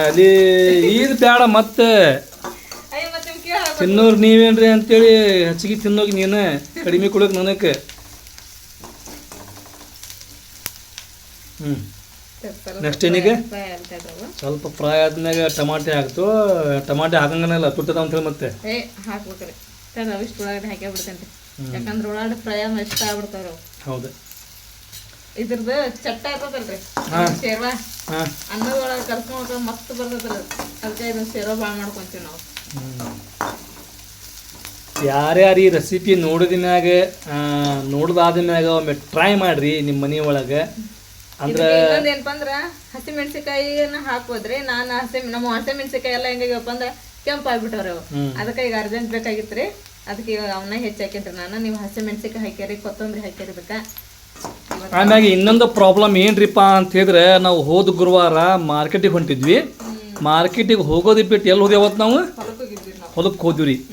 ಅದೇ ಈದ್ ಅಲ್ಲಿ ಇದು ಬೇಡ ಮತ್ತೆ ತಿನ್ನೋರು ನೀವೇನ್ರಿ ಅಂತೇಳಿ ಹೆಚ್ಚಿಗೆ ತಿನ್ನೋಗಿ ನೀನು ಕಡಿಮೆ ಕೊಡೋಕೆ ನನಗೆ. ಹ್ಞೂ ನೆಕ್ಸ್ಟ್ ಏನಿಗೆ? ಸ್ವಲ್ಪ ಫ್ರೈ ಆದ್ಮ್ಯಾಗ ಟಮಾಟೆ ಹಾಕ್ತು ಟಮಾಟೆ ಹಾಕಂಗನಲ್ಲ ತುಟ್ಟದ ಅಂತ ಹೇಳಿ ಮತ್ತೆ. ಹಾಕ್ಬೇಕ್ರಿ. ತಡ ಇಷ್ಟು ಒಳಗಡೆ ಹಾಕೇ ಬಿಡ್ತೇನೆ ಯಾಕಂದ್ರೆ ಒಳಗಡೆ ಪ್ರಯಾಣ ಇಷ್ಟ ಆಗ್ಬಿಡ್ತಾವ ಅವು ಹೌದು. ಇದ್ರದ್ದು ಚಟ್ಟ ಇರ್ತದಲ್ರಿ. ಶೇರ್ವಾ. ಕರ್ಕೊಂಡು ಮತ್ತ ಒಳಗೆ ಕರ್ಸ್ಕೊಂಡ್ರೆ ಮಸ್ತ್ ಬರ್ತದಲ್ಲ ಅದಕ್ಕೆ ಇದನ್ನ ಶೇರ್ವಾ ಭಾಳ ಮಾಡ್ಕೊಂತೀವಿ ನಾವು. ಯಾರ್ಯಾರು ಈ ರೆಸಿಪಿ ನೋಡಿದಿನಾಗ ನೋಡ್ದಾದ ಮ್ಯಾಗ ಒಮ್ಮೆ ಟ್ರೈ ಮಾಡ್ರಿ ನಿಮ್ಮ ಮನೆ ಒಳಗೆ. ಅಂದ್ರೆ ಏನಪ್ಪ ಅಂದ್ರ ಹಸಿ ಮೆಣಸಿಕಾಯಿನ ಹಾಕೋದ್ರಿ ನಾನು ಹಸಿ ನಮ್ಮ ಹಸಿ ಮೆಣಸಿಕಾಯಿ ಎಲ್ಲ ಹೆಂಗಾಗ್ಯಪ್ಪ ಅಂದ್ರೆ ಕೆಂಪ್ ಆಗ್ಬಿಟ್ಟವ್ರಿ ಅವು. ಅದಕ್ಕೆ ಈಗ ಅರ್ಜೆಂಟ್ ಬೇಕಾಗಿತ್ರಿ. ಅದಕ್ಕೆ ಅವನ್ನ ಹೆಚ್ಚು ಹಾಕಿನ್ರಿ ನಾನು ನೀವು ಹಸಿ ಮೆಣಸಿಕಾಯಿ ಹಾಕ್ಯಾರಿ ಕೊತ್ತಂಬರಿ ಹಾಕ್ಯಾರಿ ಬೇಕಾ? ಆಮ್ಯಾಗ ಇನ್ನೊಂದು ಪ್ರಾಬ್ಲಮ್ ಏನ್ರಿಪ್ಪ ಅಂತ ಹೇಳಿದ್ರೆ ನಾವು ಹೋದ ಗುರುವಾರ ಮಾರ್ಕೆಟಿಗೆ ಹೊಂಟಿದ್ವಿ. ಮಾರ್ಕೆಟಿಗೆ ಹೋಗೋದು ಬಿಟ್ಟು ಎಲ್ಲಿ ಹೋದ್ವಿ ಅವತ್ತು ನಾವು? ಹೊಲಕ್ಕೆ ಹೋದ್ವಿ ರೀ.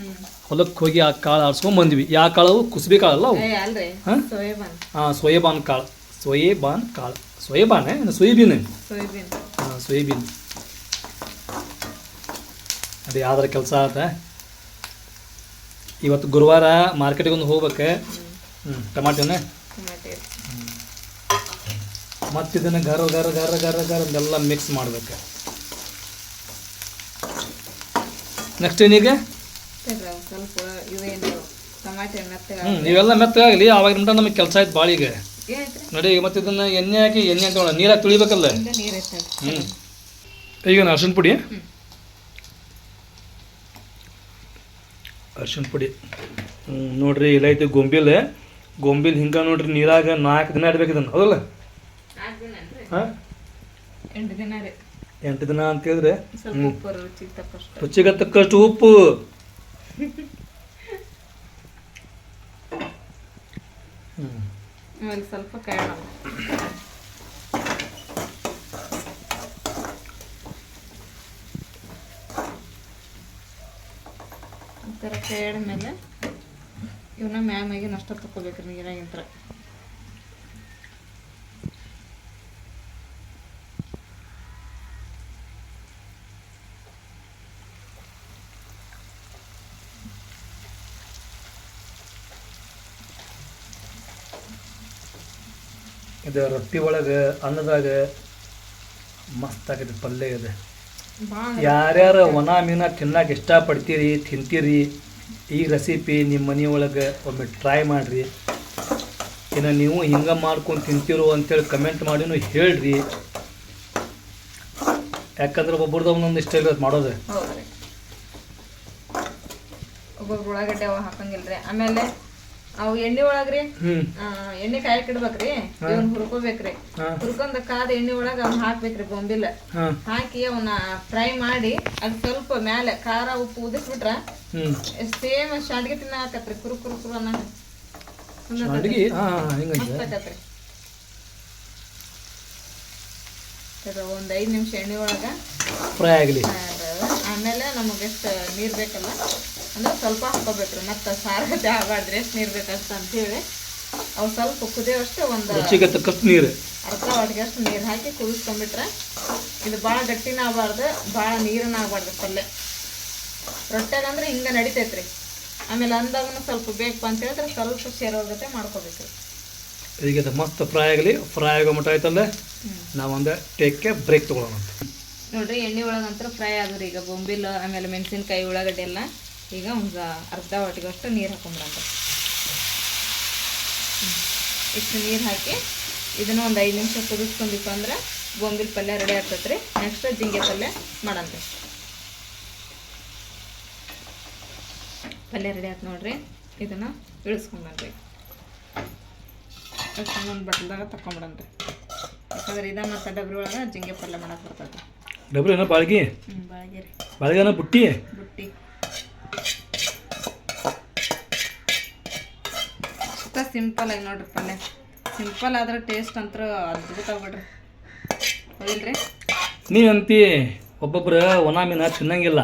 ಹೊಲಕ್ಕೆ ಹೋಗಿ ಆ ಕಾಳು ಆಡ್ಸ್ಕೊಂಡ್ ಬಂದ್ವಿ. ಯಾವ ಕಾಳು? ಕುಸುಬಿ ಕಾಳಲ್ಲ ಹಾ? ಸೋಯಾಬಾನ್. ಕಾಳು. ಸೋಯೇಬಾನ್ ಕಾಳು. ಸೋಯಬಾನೆ? Soybean soybean. ಹಾಂ ಸೋಯಾಬೀನ್. ಅದು ಯಾವ್ದಾರ ಕೆಲಸ ಆತ? ಇವತ್ತು ಗುರುವಾರ ಮಾರ್ಕೆಟಿಗೆ ಒಂದು ಹೋಗ್ಬೇಕು. ಹ್ಞೂ ಟಮಾಟೆನ? ಮತ್ತು ಇದನ್ನು ಗರ ಗರ ಗರ ಗರ ಗರ ಎಲ್ಲ ಮಿಕ್ಸ್ ಮಾಡ್ಬೇಕು. ನೆಕ್ಸ್ಟ್ ಏನೀಗ ಹ್ಞೂ ಇವೆಲ್ಲ ಮೆತ್ತಗಾಗಲಿ ಆವಾಗ ಮಟ್ಟ ನಮಗೆ ಕೆಲಸ ಆಯ್ತು ಬಾಳಿಗೆ ಈಗ. ನೋಡಿ ಈಗ ಮತ್ತೆ ಇದನ್ನು ಎಣ್ಣೆ ಹಾಕಿ ಎಣ್ಣೆ ಅಂತ ನೀರಾಗಿ ತುಳಿಬೇಕಲ್ಲ? ಹ್ಞೂ ಈಗ ಅರ್ಶಿಣ ಪುಡಿ. ಅರ್ಶಿಣ ಪುಡಿ. ನೋಡ್ರಿ ಇಲ್ಲ ಐತಿ ಗೊಂಬಿಲ್. ಗೊಂಬಿಲ್ ಹಿಂಗೆ ನೋಡ್ರಿ ನೀರಾಗ ನಾಲ್ಕು ದಿನ ಇಡ್ಬೇಕು ಇದನ್ನು. ಹೌದಲ್ಲ? ಹಾಂ? ಎಂಟು ದಿನ ಅಂತ ಹೇಳಿದ್ರೆ? ರುಚಿಗೆ ತಕ್ಕಷ್ಟು. ಉಪ್ಪು. ಸ್ವಲ್ಪ ಕಾಯೋಣ ಈ ಥರ ಮೇಲೆ ಇವನ್ನ ಮ್ಯಾಮ್ ಮ್ಯಾಗಿನ ನಷ್ಟ ತಗೋಬೇಕ್ರಿ ನೀರಾಗಿಂತ್ರ. ಇದು ರೊಟ್ಟಿ ಒಳಗೆ ಅನ್ನದಾಗ ಮಸ್ತ್ ಆಗೈತೆ ಪಲ್ಯ ಇದೆ. ಯಾರ್ಯಾರು ಒಣ ಮೀನ ತಿನ್ನಕ್ಕೆ ಇಷ್ಟಪಡ್ತೀರಿ ತಿಂತೀರಿ ಈ ರೆಸಿಪಿ ನಿಮ್ಮ ಮನೆಯೊಳಗೆ ಒಮ್ಮೆ ಟ್ರೈ ಮಾಡಿರಿ. ಇನ್ನು ನೀವು ಹಿಂಗೆ ಮಾಡ್ಕೊಂಡು ತಿಂತೀರೋ ಅಂತೇಳಿ ಕಮೆಂಟ್ ಮಾಡಿನೂ ಹೇಳ್ರಿ. ಯಾಕಂದ್ರೆ ಒಬ್ಬರದ್ದು ಒಂದೊಂದು ಇಷ್ಟ ಇರೋದು ಮಾಡೋದು. ಒಬ್ಬೊಬ್ರು ಉಳ್ಳಾಗಡ್ಡೆ ಹಾಕಂಗಿಲ್ಲ ರೀ ಆಮೇಲೆ ಅವು ಎಣ್ಣೆ ಒಳಗ್ರಿ? ಎಣ್ಣೆ ಕಾಯಕ್ ಇಡ್ಬೇಕ್ರಿ. ಇವನ್ ಹುರ್ಕೋಬೇಕ್ರಿ. ಹುರ್ಕೊಂಡ್ ಕಾದ ಎಣ್ಣೆ ಒಳಗ ಅವ್ನ ಹಾಕ್ಬೇಕ್ರಿ ಬೊಂಬಿಲ್ಲ ಹಾಕಿ ಅವನ್ನ ಫ್ರೈ ಮಾಡಿ ಅದ್ ಸ್ವಲ್ಪ ಮ್ಯಾಲೆ ಖಾರ ಉಪ್ಪು ಉದಿಸ್ಬಿಟ್ರ ಸೇಮ್ ಸೇಮ್ ತಿನ್ನ ಹಾಕತ್ರಿ ಕುರು ಕುರು ಕುರು ಅನ್ನ ಒಂದ್ ಐದ್ ನಿಮಿಷ ಎಣ್ಣೆ ಒಳಗ ಫ್ರೈ ಆಗಲಿ. ಆಮೇಲೆ ನಮಗೆ ನೀರ್ ಬೇಕಲ್ಲ? ಅಂದ್ರೆ ಸ್ವಲ್ಪ ಹಾಕೋಬೇಕ್ರಿ ಮತ್ತೆ ಸಾರಗತೆ ಆಗಬಾರ್ದು ಎಷ್ಟು ನೀರ್ ಬೇಕಷ್ಟ ಅಂತೇಳಿ. ಅವು ಸ್ವಲ್ಪ ಕುದಿಯೋಷ್ಟು ಒಂದು ರುಚಿಗೆ ತಕ್ಕಷ್ಟು ನೀರು. ಅರ್ಧ ಅಷ್ಟು ನೀರು ಹಾಕಿ ಕುದಿಸ್ಕೊಂಡ್ಬಿಟ್ರೆ ಇದು ಭಾಳ ಗಟ್ಟಿನ ಆಗಬಾರ್ದು ಭಾಳ ನೀರನ್ನ ಆಗಬಾರ್ದು ಪಲ್ಯ ರೊಟ್ಟೆ ಅಂದ್ರೆ ಹಿಂಗೆ ನಡಿತೈತ್ರಿ. ಆಮೇಲೆ ಅಂದಾಗನು ಸ್ವಲ್ಪ ಬೇಕು ಅಂತ ಹೇಳಿದ್ರೆ ಸ್ವಲ್ಪ ಸೇರೋ ಜೊತೆ ಮಾಡ್ಕೋಬೇಕು. ಈಗ ಅದು ಮಸ್ತ್ ಫ್ರೈ ಆಗಲಿ. ಫ್ರೈ ಆಗೋ ಮಟ್ಟ ಆಯ್ತಲ್ಲ? ನಾವೊಂದು ಟೇಕ್ಗೆ ಬ್ರೇಕ್ ತೊಗೊಳ್ಳೋಣ ನೋಡ್ರಿ ಎಣ್ಣೆ ಒಳಗಂತ್ರ ಫ್ರೈ ಆದ್ರಿ ಈಗ ಬೊಂಬಿಲ್ ಆಮೇಲೆ ಮೆಣಸಿನ್ಕಾಯಿ ಉಳ್ಳಾಗಡ್ಡೆ ಎಲ್ಲ. ಈಗ ಒಂದು ಅರ್ಧ ವಾಟಿಗಷ್ಟು ನೀರು ಹಾಕೊಂಡ್ರಂತ ಇಷ್ಟು ನೀರು ಹಾಕಿ ಇದನ್ನು ಒಂದು ಐದು ನಿಮಿಷ ಕುದಿಸ್ಕೊಂಡಿಪ್ಪ ಅಂದ್ರೆ ಗೋಂಬಿಲ್ ಪಲ್ಯ ರೆಡಿ ಆಗ್ತೈತ್ರಿ. ನೆಕ್ಸ್ಟ್ ಜಿಂಗೆ ಪಲ್ಯ ಮಾಡಂತ. ಪಲ್ಯ ರೆಡಿ ಆಯ್ತು ನೋಡ್ರಿ. ಇದನ್ನ ಇಳಿಸ್ಕೊಂಡ್ಬನ್ರಿ ಒಂದು ಬಟ್ಲದಾಗ ತಕೊಂಬಿಡನ್ರಿ ಯಾಕಂದ್ರೆ ಇದ ಮತ್ತು ಡಬ್ರಿ ಒಳಗೆ ಜಿಂಗೆ ಪಲ್ಯ ಮಾಡಕ್ಕೆ ಬರ್ತದೆ ಡಬ್ರಿ ಏನೋ ಬಾಳ್ಗಿ? ಬಾಳ್ಗಿ ರೀ. ಬಾಳ್ಗಿನ ಬುಟ್ಟಿ? ಬುಟ್ಟಿ. ಅಷ್ಟ ಸಿಂಪಲ್ ಆಗಿ ನೋಡ್ರಿ ಪಲ್ಯ. ಸಿಂಪಲ್ ಆದ್ರೆ ಟೇಸ್ಟ್ ಅಂತೂ ಅದ್ಭುತ ಬಿಡ್ರಿ. ಹೌದಿಲ್ರಿ ನೀ ಅಂತಿ ಒಬ್ಬೊಬ್ರು ಒಣ ಮೀನ ತಿನ್ನಂಗಿಲ್ಲ.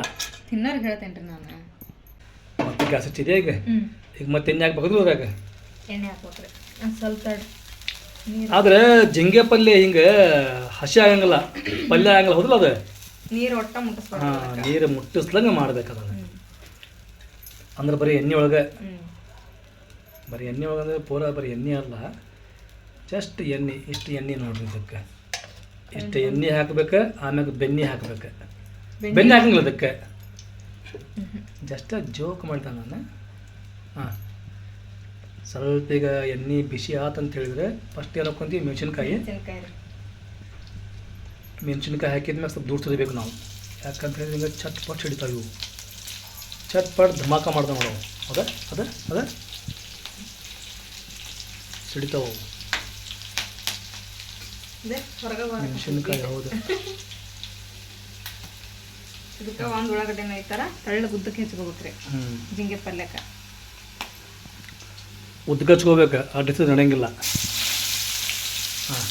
ತಿನ್ನೋರು ಹೇಳ್ತೇನೆ ರೀ ನಾನು. ಮತ್ತೆ ಗ್ಯಾಸ್ ಹಚ್ಚಿದೆ ಈಗ? ಈಗ ಮತ್ತೆ ಎಣ್ಣೆ ಹಾಕ್ಬೇಕು ಅದ್ರಾಗ ಎಣ್ಣೆ ಹಾಕ್ಬೇಕ್ರಿ. ಒಂದು ಸ್ವಲ್ಪ ಆದ್ರೆ ಜಿಂಗೆ ಪಲ್ಯ ಹಿಂಗೆ ಹಸಿ ಆಗಂಗಿಲ್ಲ. ಪಲ್ಯ ಆಗಂಗಿಲ್ಲ ಹೌದಲ್ಲ ಅದು? ನೀರು ಒಟ್ಟ ಮುಟ್ಟಿಸ್ ಹಾಂ ನೀರು ಮುಟ್ಟಿಸ್ದಂಗೆ ಮಾಡ್ಬೇಕು ಅದನ್ನು. ಅಂದ್ರೆ ಬರೀ ಎಣ್ಣೆ ಒಳಗೆ. ಬರೀ ಎಣ್ಣೆ ಒಳಗೆ ಅಂದ್ರೆ ಪೂರ ಬರೀ ಎಣ್ಣೆ ಅಲ್ಲ ಜಸ್ಟ್ ಎಣ್ಣೆ ಇಷ್ಟು ಎಣ್ಣೆ ನೋಡ್ರಿ ಇದಕ್ಕೆ. ಇಷ್ಟು ಎಣ್ಣೆ. ಹಾಕ್ಬೇಕು ಆಮ್ಯಾಗ ಬೆಣ್ಣೆ ಹಾಕ್ಬೇಕು. ಬೆಣ್ಣೆ. ಹಾಕಂಗಿಲ್ಲ ಅದಕ್ಕೆ. ಜಸ್ಟ್ ಜೋಕ್ ಮಾಡ್ತಾನೆ ನಾನು. ಹಾಂ. ಸ್ವಲ್ಪ ಈಗ ಎಣ್ಣೆ ಬಿಸಿ ಆತಂತ ಹೇಳಿದ್ರೆ ಫಸ್ಟ್ ಏನು ಹಾಕೊಂತೀವಿ ಮೆಣಸಿನ್ಕಾಯಿ. ಮೆಣಸಿನ್ಕಾಯಿ. ಹಾಕಿದ್ಮೇಲೆ ಸ್ವಲ್ಪ ದೂರ ತೆಗಿಬೇಕು ನಾವು. ಯಾಕಂತ ಹೇಳಿದ್ರೆ ಚಟ್ ಪಟ್ ಹಿಡಿತಾವೆ ಇವು. ಚಟ್ ಪಟ್ ಧಮಾಕ ಮಾಡ್ತಾವೆ ನೋಡವು ಅದ ಅದ ಅದ. ಸಿಡಿತಾವು ಮೆಣಸಿನ್ಕಾಯಿ ಹೌದು. ಇದಕ್ಕೆ ಒಂದು ಉಳ್ಳಾಗಡ್ಡೆನ ಈ ಥರ ತಳ್ಳ ಉದ್ದಕ್ಕೆ ಹೆಚ್ಕೋಬೇಕ್ರಿ. ಜಿಂಗೆ ಪಲ್ಯಕ್ಕೆ ಉದ್ಗಚ್ಕೋಬೇಕು ಅಡ್ಡಿಸಿದ್ರೆ ನಡೆಯಂಗಿಲ್ಲ. ಹಾಂ.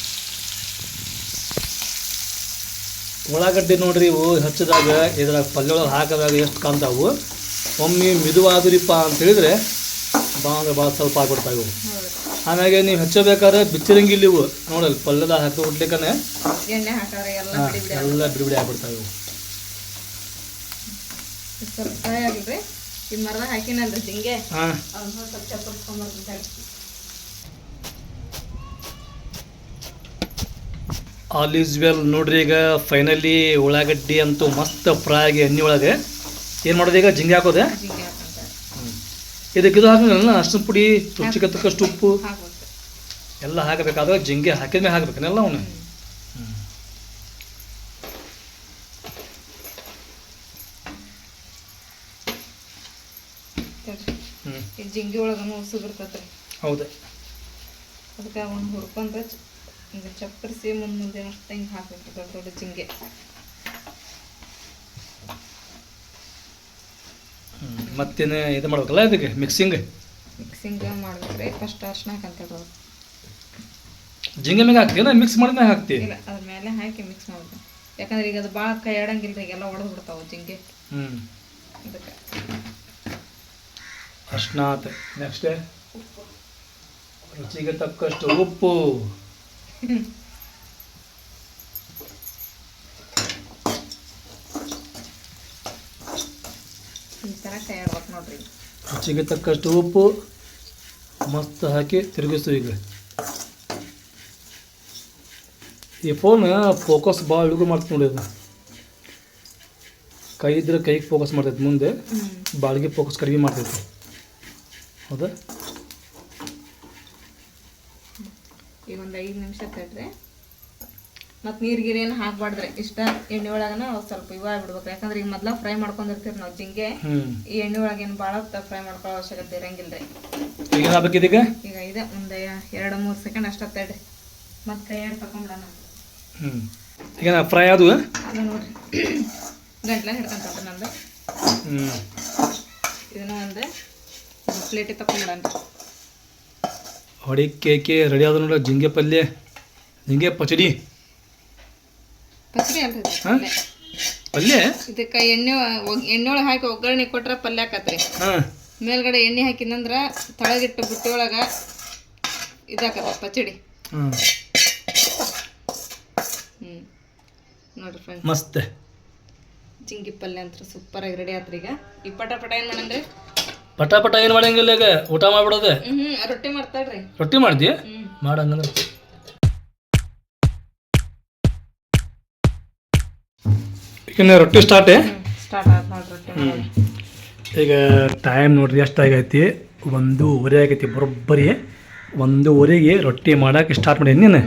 ಉಳ್ಳಾಗಡ್ಡಿ ನೋಡ್ರಿ ಇವು ಹಚ್ಚಿದಾಗ ಇದ್ರಾಗ ಪಲ್ಯ ಒಳಗೆ ಹಾಕಿದಾಗ ಎಷ್ಟು ಕಾಣ್ತಾವು? ಒಮ್ಮೆ ಮಿದುವಾದ್ರಿಪ್ಪ ಅಂತ ಹೇಳಿದ್ರೆ ಭಾಳ ಅಂದ್ರೆ ಭಾಳ ಸ್ವಲ್ಪ ಆಗ್ಬಿಡ್ತಾವೆ ಇವು. ಆಮ್ಯಾಗೆ ನೀವು ಹೆಚ್ಚಬೇಕಾದ್ರೆ ಬಿಚ್ಚಿರಂಗಿಲ್ಲ ಇವು ನೋಡಲ್ ಪಲ್ಯದಾಗ ಹಾಕಿ ಬಿಡ್ಲಿಕ್ಕನೆ ಎಲ್ಲ ಬಿಡಿಬಿಡಿ ಬಿಡಿ ಬಿಡಿ ಆಗ್ಬಿಡ್ತಾವೆ. ಇವು. ಆಲ್ ಈಸ್ ವೆಲ್ ನೋಡ್ರಿ ಈಗ. ಫೈನಲಿ ಉಳ್ಳಾಗಡ್ಡಿ ಅಂತೂ ಮಸ್ತ್ ಫ್ರೈ ಆಗಿ ಎಣ್ಣೆ ಒಳಗೆ. ಏನು ಮಾಡೋದು ಈಗ? ಜಿಂಗೆ ಹಾಕೋದೆ ಇದಕ್ಕೆ ಇದು ಹಾಕಂಗಿಲ್ಲ ಅಷ್ಟು ಪುಡಿ ರುಚಿಗೆ ತಕ್ಕಷ್ಟು ಉಪ್ಪು. ಎಲ್ಲ ಹಾಕಬೇಕಾದ್ರೆ ಜಿಂಗೆ ಹಾಕಿದ್ಮೇಲೆ ಹಾಕ್ಬೇಕನ್ನೆಲ್ಲ ಅವನು? ಜಿಂಗಿ ಒಳಗನು ಉಸು ಬರ್ತೈತ್ರಿ. ಹೌದು. ಅದಕ್ಕೆ ಅವನು ಚ- ಹಿಂಗೆ ಚಪ್ಪರಿಸಿ ಮುಂದೆ ಮುಂದೆ ಅಷ್ಟು ಹಿಂಗೆ ಹಾಕ್ಬೇಕು ದೊಡ್ಡ ದೊಡ್ಡ ಜಿಂಗೆ. ಮತ್ತೇನು ಇದು ಮಾಡ್ಬೇಕಲ್ಲ ಇದಕ್ಕೆ ಮಿಕ್ಸಿಂಗ್ ಮಿಕ್ಸಿಂಗ್ ಮಾಡ್ಬೇಕ್ರಿ ಫಸ್ಟ್ ಅರ್ಶನ ಹಾಕಂತ ಜಿಂಗೆ ಮ್ಯಾಗ ಹಾಕ್ತೀನ ಮಿಕ್ಸ್ ಮಾಡಿದ್ಮೇಲೆ ಹಾಕ್ತಿ? ಇಲ್ಲ ಅದ್ರ ಮೇಲೆ ಹಾಕಿ ಮಿಕ್ಸ್ ಮಾಡೋದು ಯಾಕಂದ್ರೆ ಈಗ ಅದು ಭಾಳ ಕೈ ಆಡಂಗಿಲ್ಲ ಈಗ ಎಲ್ಲ ಒಡೆದು ಬಿಡ್ತಾವೆ ಜಿಂಗೆ. ಹ್ಞೂ ಅದಕ್ಕೆ. ಅರ್ಶಿನ ಆತ. ನೆಕ್ಸ್ಟ್ ರುಚಿಗೆ ತಕ್ಕಷ್ಟು ಉಪ್ಪು <laughs> ಈ ಥರ ಕೈ ಆಡ್ಬೇಕು ನೋಡ್ರಿ ರುಚಿಗೆ ತಕ್ಕಷ್ಟು ಉಪ್ಪು ಮಸ್ತ್ ಹಾಕಿ ತಿರುಗಿಸ್ತು ಈಗ. ಈ ಫೋನ್ ಫೋಕಸ್ ಭಾಳ ಇಳಿದು ಮಾಡ್ತೀನಿ ನೋಡಿ ಅದನ್ನ ಕೈ ಇದ್ರೆ ಕೈಗೆ ಫೋಕಸ್ ಮಾಡ್ತೈತೆ ಮುಂದೆ ಬಾಳಿಗೆ ಫೋಕಸ್ ಕಡಿಮೆ ಮಾಡ್ತೈತೆ. ಹೌದಾ? ಈಗ ಒಂದು ಐದು ನಿಮಿಷ ತಡ್ರಿ. ಮತ್ತು ನೀರು ಗಿರೇನು ಹಾಕ್ಬಾರ್ದ್ರಿ. ಇಷ್ಟ ಎಣ್ಣೆ ಒಳಗನ ಸ್ವಲ್ಪ ಇವಾಗ ಬಿಡ್ಬೇಕು ಯಾಕಂದ್ರೆ ಈಗ ಮೊದ್ಲ ಫ್ರೈ ಮಾಡ್ಕೊಂಡಿರ್ತೀವಿ ನಾವು ಜಿಂಗೆ. ಈ ಎಣ್ಣೆ ಒಳಗೇನು ಭಾಳ ಫ್ರೈ ಮಾಡ್ಕೊಳ್ಳೋ ಅವಶ್ಯಕತೆ ಇರಂಗಿಲ್ಲ ರೀ ಈಗ ಈಗ ಇದೆ ಒಂದು ಎರಡು ಮೂರು ಸೆಕೆಂಡ್ ಅಷ್ಟು ತಡ್ರಿ. ಮತ್ತು ಕೈಯಾಗ ತಗೊಂಬಿಡೋಣ ಹ್ಞೂ ಈಗ ಫ್ರೈ ಅದು ನೋಡ್ರಿ. ಗಂಟ್ಲ ಹಿಡ್ಕೊಂತ ನಂದು. ಇದನ್ನ ಒಂದು ಪ್ಲೇಟಿಗೆ ತಗೊಂಬಿಡೋಣ ಹೊಡಿ ಕೇಕೆ ರೆಡಿ ಆದ ನೋಡ ಜಿಂಗೆ ಪಲ್ಯ ಜಿಂಗೆ ಪಚಡಿ. ಇದು. ಹಾಂ? ಪಲ್ಯ. ಇದಕ್ಕೆ ಎಣ್ಣೆ ಎಣ್ಣೆ ಒಳಗೆ ಹಾಕಿ ಒಗ್ಗರಣೆ ಕೊಟ್ರೆ ಪಲ್ಯ ಆಕತ್ರಿ. ಹಾಂ. ಮೇಲ್ಗಡೆ ಎಣ್ಣೆ ಹಾಕಿನಂದ್ರ ತಳಗಿಟ್ಟು ಬುಟ್ಟಿ ಒಳಗೆ ಇದಾಕತ್ತ ಪಚಡಿ ಹ್ಮ್. ನೋಡ್ರಿ ಮಸ್ತ್. ಜಿಂಕಿ ಪಲ್ಯ ಅಂತ ಆಗಿ ರೆಡಿ ಆತ್ರಿ ಈಗ ಈ ಪಟ ಪಟ ಏನು ಮಾಡಂದ್ರಿ? ಪಟ ಪಟ ಏನು ಮಾಡಂಗಿಲ್ಲ ಈಗ? ಊಟ ಮಾಡ್ಬಿಡೋದೆ? ರೊಟ್ಟಿ ಮಾಡ್ತಾಳ್ರಿ. ರೊಟ್ಟಿ ಮಾಡ್ದಿ? ಮಾಡಂಗಂದ್ರೆ. ಈಗ ರೊಟ್ಟಿ ಸ್ಟಾರ್ಟೇ ಸ್ಟಾರ್ಟ್ ಆಯ್ತು ನೋಡ್ರಿ ರೊಟ್ಟಿ ಮಾಡೋದು. ಈಗ ಟೈಮ್ ನೋಡ್ರಿ ಎಷ್ಟಾಗೈತಿ? ಒಂದೂವರೆ ಆಗೈತಿ ಬರೋಬ್ಬರಿ. ಒಂದೂವರೆಗೆ ರೊಟ್ಟಿ ಮಾಡಕ್ಕೆ ಸ್ಟಾರ್ಟ್ ಮಾಡಿ. ನೀನು?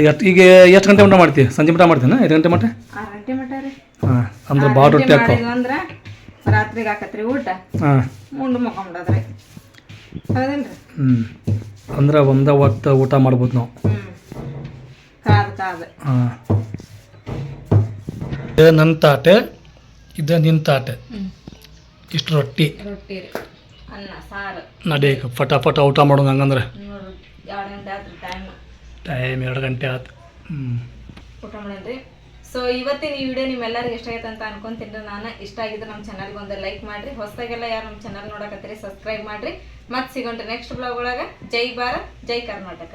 ಈಗ ಈಗ ಎಷ್ಟು ಗಂಟೆ ಮಟ ಮಾಡ್ತಿ? ಸಂಜೆ ಮಟ ಮಾಡ್ತೀನ? ಐದು ಗಂಟೆ ಮಟ್ಟ ಆ ರೊಟ್ಟಿ ಮಟ ರೀ. ಹಾಂ ಅಂದ್ರೆ ಭಾಳ ರೊಟ್ಟಿ ಹಾಕೋ. ಅಂದ್ರೆ ರಾತ್ರಿಗೆ ಹಾಕತ್ರಿ ಊಟ. ಹಾಂ. ಉಂಡು ಮಕ್ಕೊಂಬಿಡೋದ್ರಿ ಹೌದೇನ್ರಿ? ಹ್ಞೂ ಅಂದ್ರೆ ಒಂದೇ ಹೊತ್ತು ಊಟ ಮಾಡ್ಬೋದು ನಾವು. ಹ್ಞೂ ಕಾದು ಕಾದು. ಹಾಂ. ಇದು ನನ್ನ ತಾಟೆ ಇದು ನಿನ್ನ ತಾಟೆ ಇಷ್ಟು ರೊಟ್ಟಿ. ರೊಟ್ಟಿ ರೀ. ಅನ್ನ ಸಾರು. ನಡಿ ಈಗ ಫಟ ಫಟ ಊಟ ಮಾಡೋದು ಹಂಗಂದ್ರೆ. ನೋಡ್ರಿ ಎರಡು ಗಂಟೆ ಟೈಮ್ ಟೈಮ್ ಎರಡು ಗಂಟೆ ಆಯ್ತು ಹ್ಞೂ ಊಟ ಸೊ ಇವತ್ತಿನ ಈ ವಿಡಿಯೋ ನಿಮ್ಮೆಲ್ಲರಿಗೂ ಇಷ್ಟ ಆಗೈತೆ ಅಂತ ಅನ್ಕೊಂತೀನಿ ನಾನು. ಇಷ್ಟ ಆಗಿದ್ರೆ ನಮ್ಮ ಚಾನಲ್ಗೆ ಒಂದು ಲೈಕ್ ಮಾಡಿರಿ. ಹೊಸದಾಗೆಲ್ಲ ಯಾರು ನಮ್ಮ ಚಾನಲ್ ನೋಡಕತ್ತೀರಿ ಸಬ್ಸ್ಕ್ರೈಬ್ ಮಾಡಿರಿ. ಮತ್ತೆ ಸಿಗೋಣ್ರಿ ನೆಕ್ಸ್ಟ್ ಬ್ಲಾಗ್ ಒಳಗೆ. ಜೈ ಭಾರತ್ ಜೈ ಕರ್ನಾಟಕ.